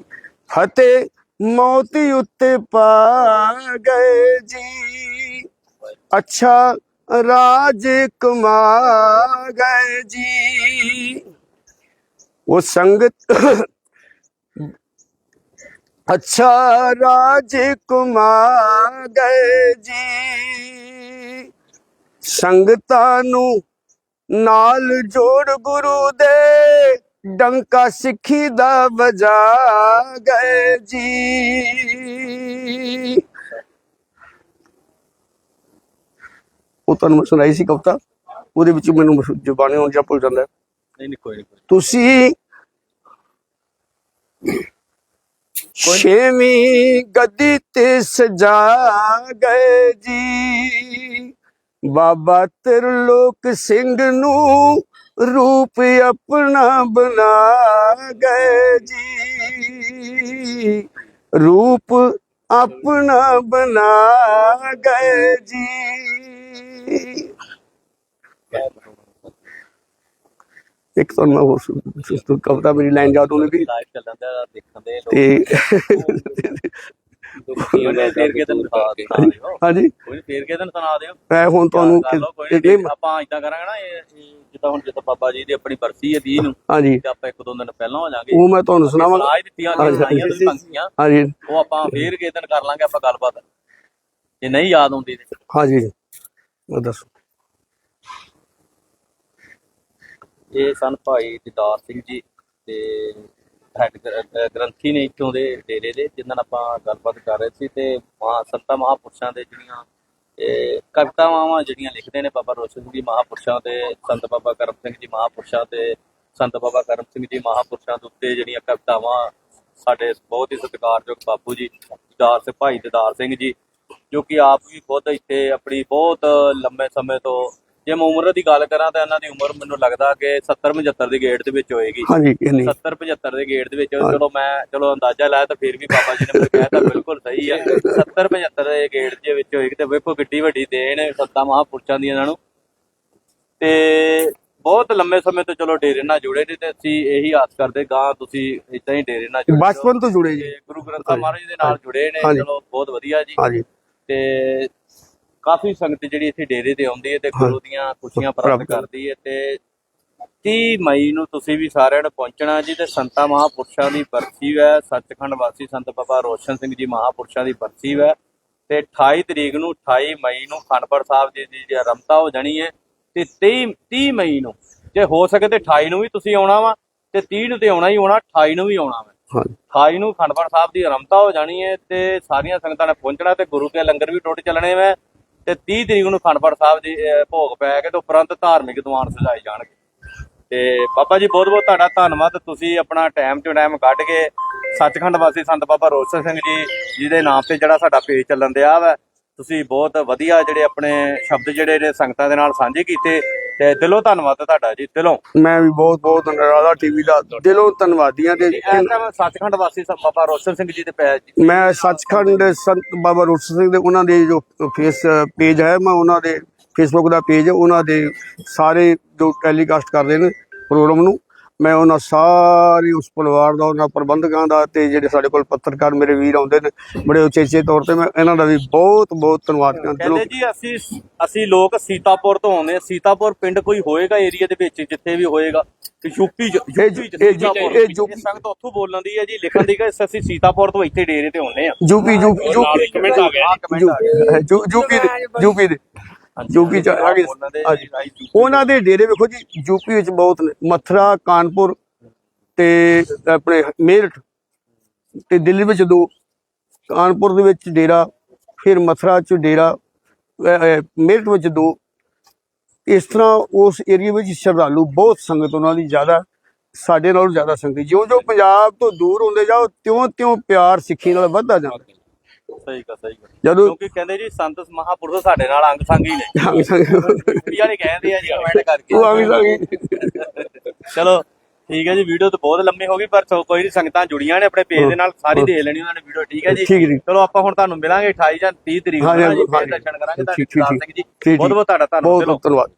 ਫਤਿਹ ਮੌਤੀ ਉੱਤੇ ਪਾ ਗਏ ਜੀ। ਅੱਛਾ ਰਾਜ ਕਮਾ ਗਏ ਜੀ। ਉਹ ਸੰਗਤ ਅੱਛਾ ਰਾਜ ਕਮਾ ਗਏ ਜੀ। ਸੰਗਤਾਂ ਨੂੰ ਨਾਲ ਜੋੜ ਗੁਰੂ ਦੇ ਡੰਕਾ ਸਿੱਖੀ ਦਾ ਵਜਾ ਗਏ ਜੀ। ਉਹ ਤੁਹਾਨੂੰ ਮੈਂ ਸੁਣਾਈ ਸੀ ਕਵਿਤਾ? ਉਹਦੇ ਵਿੱਚ ਮੈਨੂੰ ਜ਼ੁਬਾਨੀ ਹੁਣ ਜਾਂ ਭੁੱਲ ਜਾਂਦਾ। ਨਹੀਂ ਨਹੀਂ ਕੋਈ ਨਹੀਂ ਤੁਸੀਂ ਛੇਵੀਂ ਗੱਦੀ ਤੇ ਸਜਾ ਗਏ ਜੀ। ਬਾਬਾ ਤਿਰਲੋਕ ਸਿੰਘ ਨੂੰ ਰੂਪ ਆਪਣਾ ਬਣਾ ਗਏ ਜੀ। ਰੂਪ ਆਪਣਾ ਬਣਾ ਗਏ ਜੀ। ਇੱਕ ਤਾਂ ਮੈਂ ਉਸ ਉਸ ਕਵਿਤਾ ਮੇਰੀ ਲਾਈਨ ਯਾਦ ਹੋਣੀ ਵੀ ਲਾਈਵ ਚੱਲਣ ਦਾ ਦੇਖਣ ਦੇ ਲੋਕ। ਤੇ ਦੁਖੀ ਹੋਣੇ ਫੇਰ ਕੇ ਦਿਨ ਸੁਣਾ ਦਿਓ। ਹਾਂਜੀ। ਕੋਈ ਫੇਰ ਕੇ ਦਿਨ ਸੁਣਾ ਦਿਓ। ਮੈਂ ਹੁਣ ਤੁਹਾਨੂੰ ਕਰ ਲਓ, ਕੋਈ ਨੀ, ਆਪਾਂ ਇਦਾਂ ਕਰਾਂਗੇ ਨਾ ਇਹ ਇਹ ਜਿੱਦਾਂ ਹੁਣ ਜਿੱਦਾਂ ਬਾਬਾ ਜੀ ਦੀ ਆਪਣੀ ਬਰਸੀ ਹੈ 20 ਨੂੰ ਹਾਂਜੀ। ਤੇ ਆਪਾਂ ਇੱਕ ਦੋ ਦਿਨ ਪਹਿਲਾਂ ਹੋ ਜਾਾਂਗੇ। ਉਹ ਮੈਂ ਤੁਹਾਨੂੰ ਸੁਣਾਵਾਂਗਾ ਸੁਣਾ ਹੀ ਦਿੱਤੀਆਂ ਹਾਂਜੀ, ਸੁਣਾਈਆਂ ਤੁਸੀਂ। ਪੰਕਤੀਆਂ ਹਾਂਜੀ। ਉਹ ਆਪਾਂ ਫੇਰ ਕੇ ਦਿਨ ਕਰ ਲਾਂਗੇ ਆਪਾਂ ਗੱਲਬਾਤ। ਜੇ ਨਹੀਂ ਯਾਦ ਆਉਂਦੀ ਤੇ। ਹਾਂਜੀ। ਉਹ ਦੱਸੋ। ਇਹ ਸਨ ਭਾਈ ਦਿਦਾਰ ਸਿੰਘ ਜੀ ਤੇ ਹੈਡ ਗ੍ਰੰਥੀ ਨੇ ਇੱਥੋਂ ਦੇ ਡੇਰੇ ਦੇ, ਜਿਨ੍ਹਾਂ ਨਾਲ ਆਪਾਂ ਗੱਲਬਾਤ ਕਰ ਰਹੇ ਸੀ ਤੇ ਮਹਾ, ਸੰਤਾਂ ਮਹਾਪੁਰਸ਼ਾਂ ਦੇ ਜਿਹੜੀਆਂ ਕਵਿਤਾਵਾਂ ਜਿਹੜੀਆਂ ਲਿਖਦੇ ਨੇ ਬਾਬਾ ਰੋਸ਼ਨ ਸਿੰਘ ਜੀ ਮਹਾਪੁਰਸ਼ਾਂ ਤੇ ਸੰਤ ਬਾਬਾ ਕਰਮ ਸਿੰਘ ਜੀ ਮਹਾਪੁਰਸ਼ਾਂ ਤੇ ਸੰਤ ਬਾਬਾ ਕਰਮ ਸਿੰਘ ਜੀ ਮਹਾਪੁਰਸ਼ਾਂ ਦੇ ਉੱਤੇ ਜਿਹੜੀਆਂ ਕਵਿਤਾਵਾਂ ਸਾਡੇ ਬਹੁਤ ਹੀ ਸਤਿਕਾਰਯੋਗ ਬਾਪੂ ਜੀ ਦਿਦਾਰ ਸਿੰਘ ਭਾਈ ਦਿਦਾਰ ਸਿੰਘ ਜੀ, ਜੋ ਕਿ ਆਪ ਵੀ ਖੁਦ ਇੱਥੇ ਆਪਣੀ ਬਹੁਤ ਲੰਮੇ ਸਮੇਂ ਤੋਂ ਜੇ ਮੈਂ ਉਮਰ ਦੀ ਗੱਲ ਕਰਾਂ ਤਾਂ ਇਹਨਾਂ ਦੀ ਉਮਰ ਮੈਨੂੰ ਲੱਗਦਾ ਕਿ 70 75 ਦੀ ਗੇੜ ਦੇ ਵਿੱਚ ਹੋਏਗੀ। ਹਾਂਜੀ ਇਹ ਨਹੀਂ? 70 75 ਦੇ ਗੇੜ ਦੇ ਵਿੱਚ ਚਲੋ ਮੈਂ ਚਲੋ ਅੰਦਾਜ਼ਾ ਲਾਇਆ ਤਾਂ ਫਿਰ ਵੀ ਬਾਬਾ ਜੀ ਨੇ ਮੈਨੂੰ ਕਹਿਤਾ ਬਿਲਕੁਲ ਸਹੀ ਹੈ 70 75 ਦੇ ਗੇੜ ਦੇ ਵਿੱਚ ਹੋਏਗੀ ਤੇ ਵੇਖੋ ਕਿੱਡੀ ਵੱਡੀ ਦੇਣ ਸੱਤਾ ਮਹਾਂਪੁਰਸ਼ਾਂ ਦੀ ਇਹਨਾਂ ਨੂੰ। ਤੇ ਬਹੁਤ ਲੰਮੇ ਸਮੇਂ ਤੋਂ ਚਲੋ ਡੇਰੇ ਨਾਲ ਜੁੜੇ ਨੇ ਤੇ ਅਸੀਂ ਇਹੀ ਆਸ ਕਰਦੇ ਗਾਂ ਤੁਸੀਂ ਇਦਾਂ ਹੀ ਡੇਰੇ ਨਾਲ ਜੁੜੇ ਬਚਪਨ ਤੋਂ ਜੁੜੇ ਜੀ। ਗੁਰੂ ਗ੍ਰੰਥ ਸਾਹਿਬ ਮਹਾਰਾਜ ਦੇ ਨਾਲ ਜੁੜੇ ਨੇ। ਚਲੋ ਬਹੁਤ ਵਧੀਆ ਜੀ। ਹਾਂਜੀ। ਤੇ ਕਾਫੀ ਸੰਗਤ ਜਿਹੜੀ ਇੱਥੇ ਡੇਰੇ ਤੇ ਆਉਂਦੀ ਹੈ ਤੇ ਗੁਰੂ ਦੀਆਂ ਖੁਸ਼ੀਆਂ ਪ੍ਰਾਪਤ ਕਰਦੀ ਹੈ ਤੇ 30 ਮਈ ਨੂੰ ਤੁਸੀਂ ਵੀ ਸਾਰਿਆਂ ਨੇ ਪਹੁੰਚਣਾ ਜੀ ਤੇ ਸੰਤਾਂ ਮਹਾਪੁਰਸ਼ਾਂ ਦੀ ਬਰਸੀ ਹੈ ਸੱਚਖੰਡ ਵਾਸੀ ਸੰਤ ਬਾਬਾ ਰੋਸ਼ਨ ਸਿੰਘ ਜੀ ਮਹਾਪੁਰਸ਼ਾਂ ਦੀ ਬਰਸੀ ਹੈ ਤੇ 28 ਤਰੀਕ ਨੂੰ 28 ਮਈ ਨੂੰ ਖੰਡਪੜ ਸਾਹਿਬ ਜੀ ਦੀ ਜਿਹੜੀ ਰਮਤਾ ਹੋ ਜਾਣੀ ਹੈ ਤੇ 23 30 ਮਈ ਨੂੰ ਜੇ ਹੋ ਸਕੇ ਤੇ 28 ਨੂੰ ਵੀ ਤੁਸੀਂ ਆਉਣਾ ਵਾ ਤੇ 30 ਨੂੰ ਤੇ ਆਉਣਾ ਹੀ ਆਉਣਾ 28 ਨੂੰ ਵੀ ਆਉਣਾ ਵਾ। ਹਾਂ 28 ਨੂੰ ਖੰਡਪੜ ਸਾਹਿਬ ਦੀ ਰਮਤਾ ਹੋ ਜਾਣੀ ਹੈ ਤੇ ਸਾਰੀਆਂ ਸੰਗਤਾਂ ਨੇ ਪਹੁੰਚਣਾ ਤੇ ਗੁਰੂ ਕੇ ਲੰਗਰ ਵੀ ਟੁੱਟ ਚੱਲਣੇ ਵੇ ਤੇ 30 ਤਰੀਕ ਨੂੰ ਖੰਡਪੜ ਸਾਹਿਬ ਦੀ ਅਹ, ਭੋਗ ਪੈ ਕੇ ਤੇ ਉਪਰੰਤ ਧਾਰਮਿਕ ਦੀਵਾਨ ਸਜਾਏ ਜਾਣਗੇ। ਤੇ ਬਾਬਾ ਜੀ ਬਹੁਤ ਬਹੁਤ ਤੁਹਾਡਾ ਧੰਨਵਾਦ। ਤੁਸੀਂ ਆਪਣਾ ਟਾਈਮ ਟੂ ਟਾਈਮ ਕੱਢ ਕੇ ਸੱਚਖੰਡ ਵਾਸੀ ਸੰਤ ਬਾਬਾ ਰੋਸ਼ਨ ਸਿੰਘ ਜੀ ਜਿਹਦੇ ਨਾਮ ਤੇ ਜਿਹੜਾ ਸਾਡਾ ਪੇਜ ਚੱਲਣ ਦਿਆ ਵਾ ਤੁਸੀਂ ਬਹੁਤ ਵਧੀਆ ਜਿਹੜੇ ਆਪਣੇ ਸ਼ਬਦ ਜਿਹੜੇ ਨੇ ਸੰਗਤਾਂ ਦੇ ਨਾਲ ਸਾਂਝੇ ਕੀਤੇ। ਤੇ ਦਿਲੋਂ ਧੰਨਵਾਦ ਤੁਹਾਡਾ ਜੀ ਦਿਲੋਂ। ਮੈਂ ਵੀ ਬਹੁਤ ਬਹੁਤ ਨਰਾਲਾ ਟੀਵੀ ਦਾ। ਦਿਲੋਂ ਧੰਨਵਾਦੀਆਂ ਤੇ ਸੱਚਖੰਡ ਵਾਸੀ ਬਾਬਾ ਰੋਸ਼ਨ ਸਿੰਘ ਜੀ ਦੇ ਪੇਜ ਮੈਂ ਸੱਚਖੰਡ ਸੰਤ ਬਾਬਾ ਰੋਸ਼ਨ ਸਿੰਘ ਦੇ ਉਹਨਾਂ ਦੇ ਜੋ ਫੇਸ ਪੇਜ ਹੈ ਮੈਂ ਉਹਨਾਂ ਦੇ ਫੇਸਬੁੱਕ ਦਾ ਪੇਜ ਉਹਨਾਂ ਦੇ ਸਾਰੇ ਜੋ ਟੈਲੀਕਾਸਟ ਕਰਦੇ ਨੇ ਪ੍ਰੋਗਰਾਮ ਨੂੰ। ਮੈਂ ਉਹਨਾਂ ਸਾਰੇ ਉਸ ਪਰਿਵਾਰ ਦਾ ਉਹਨਾਂ ਪ੍ਰਬੰਧਕਾਂ ਦਾ ਤੇ ਜਿਹੜੇ ਸਾਡੇ ਕੋਲ ਪੱਤਰਕਾਰ ਮੇਰੇ ਵੀਰ ਆਉਂਦੇ ਨੇ ਬੜੇ ਉਚੇਚੇ ਤੌਰ ਤੇ ਮੈਂ ਇਹਨਾਂ ਦਾ ਵੀ ਬਹੁਤ ਬਹੁਤ ਧੰਨਵਾਦ ਕਰਦਾ। ਕਹਿੰਦੇ ਜੀ ਅਸੀਂ ਅਸੀਂ ਲੋਕ ਸੀਤਾਪੁਰ ਤੋਂ ਆਉਂਦੇ ਹਾਂ। ਸੀਤਾਪੁਰ ਪਿੰਡ ਕੋਈ ਹੋਏਗਾ ਏਰੀਆ ਦੇ ਵਿੱਚ ਜਿੱਥੇ ਵੀ ਹੋਏਗਾ? ਯੂਪੀ ਯੂਪੀ ਇਹ ਯੂਪੀ- ਸੰਗਤ ਉੱਥੋਂ ਬੋਲਣ ਦੀ ਹੈ ਜੀ? ਲਿਖਣ ਦੀ ਕਿ ਅਸੀਂ ਸੀਤਾਪੁਰ ਤੋਂ ਇੱਥੇ ਡੇਰੇ ਤੇ ਆਉਂਦੇ ਆ ਯੂਪੀ ਯੂਪੀ ਯੂਪੀ ਕਮੈਂਟ ਆ ਗਿਆ ਆ ਯੂਪੀ ਦੇ ਯੂਪੀ ਦੇ। ਯੂਪੀ ਚ ਆ ਗਏ ਉਹਨਾਂ ਦੇ ਡੇਰੇ ਵੇਖੋ ਜੀ ਯੂਪੀ ਵਿੱਚ ਬਹੁਤ ਨੇ ਮਥੁਰਾ ਕਾਨਪੁਰ ਤੇ ਆਪਣੇ ਮੇਰਠ ਤੇ ਦਿੱਲੀ ਵਿੱਚ ਦੋ ਕਾਨਪੁਰ ਦੇ ਵਿੱਚ ਡੇਰਾ ਫਿਰ ਮਥੁਰਾ ਚ ਡੇਰਾ ਮੇਰਠ ਵਿੱਚ ਦੋ। ਇਸ ਤਰ੍ਹਾਂ ਉਸ ਏਰੀਆ ਵਿੱਚ ਸ਼ਰਧਾਲੂ ਬਹੁਤ ਸੰਗਤ ਉਹਨਾਂ ਦੀ ਜ਼ਿਆਦਾ ਸਾਡੇ ਨਾਲੋਂ ਜ਼ਿਆਦਾ ਸੰਗਤ। ਜਿਉਂ ਜਿਉਂ ਪੰਜਾਬ ਤੋਂ ਦੂਰ ਹੁੰਦੇ ਜਾਓ ਤਿਉਂ ਤਿਉਂ ਪਿਆਰ ਸਿੱਖੀ ਨਾਲ ਵੱਧਦਾ ਜਾਂਦਾ। ਸਹੀ ਕਾ ਸਹੀ ਜਦੋਂ ਕਿਉਂਕਿ ਕਹਿੰਦੇ ਜੀ ਸੰਤ ਮਹਾਪੁਰਖ ਸਾਡੇ ਨਾਲ ਅੰਗ ਸੰਗ ਹੀ ਨੇ। ਅੰਗ ਸੰਗ ਕੁੜੀਆਂ ਨੇ। ਕਹਿੰਦੇ ਆ ਜੀ ਕਮੈਂਟ ਕਰਕੇ। ਉਹ ਅੰਗ ਸੰਗ ਚਲੋ ਠੀਕ ਹੈ ਜੀ ਵੀਡੀਓ ਤਾਂ ਬਹੁਤ ਲੰਮੀ ਹੋ ਗਈ ਪਰ ਕੋਈ ਨਹੀਂ ਸੰਗਤਾਂ ਜੁੜੀਆਂ ਨੇ ਆਪਣੇ ਪੇਜ ਦੇ ਨਾਲ ਸਾਰੀ ਦੇਖ ਲੈਣੀ ਉਹਨਾਂ ਨੇ ਵੀਡੀਓ ਠੀਕ ਹੈ ਜੀ। ਚਲੋ ਆਪਾਂ ਹੁਣ ਤੁਹਾਨੂੰ ਮਿਲਾਂਗੇ 28 ਜਾਂ 30 ਤਰੀਕ ਨੂੰ ਜੀ ਫਿਰ। ਦਰਸ਼ਨ ਕਰਾਂਗੇ ਸਿੰਘ ਜੀ। ਬਹੁਤ ਬਹੁਤ ਤੁਹਾਡਾ ਧੰਨਵਾਦ। ਚਲੋ। ਧੰਨਵਾਦ।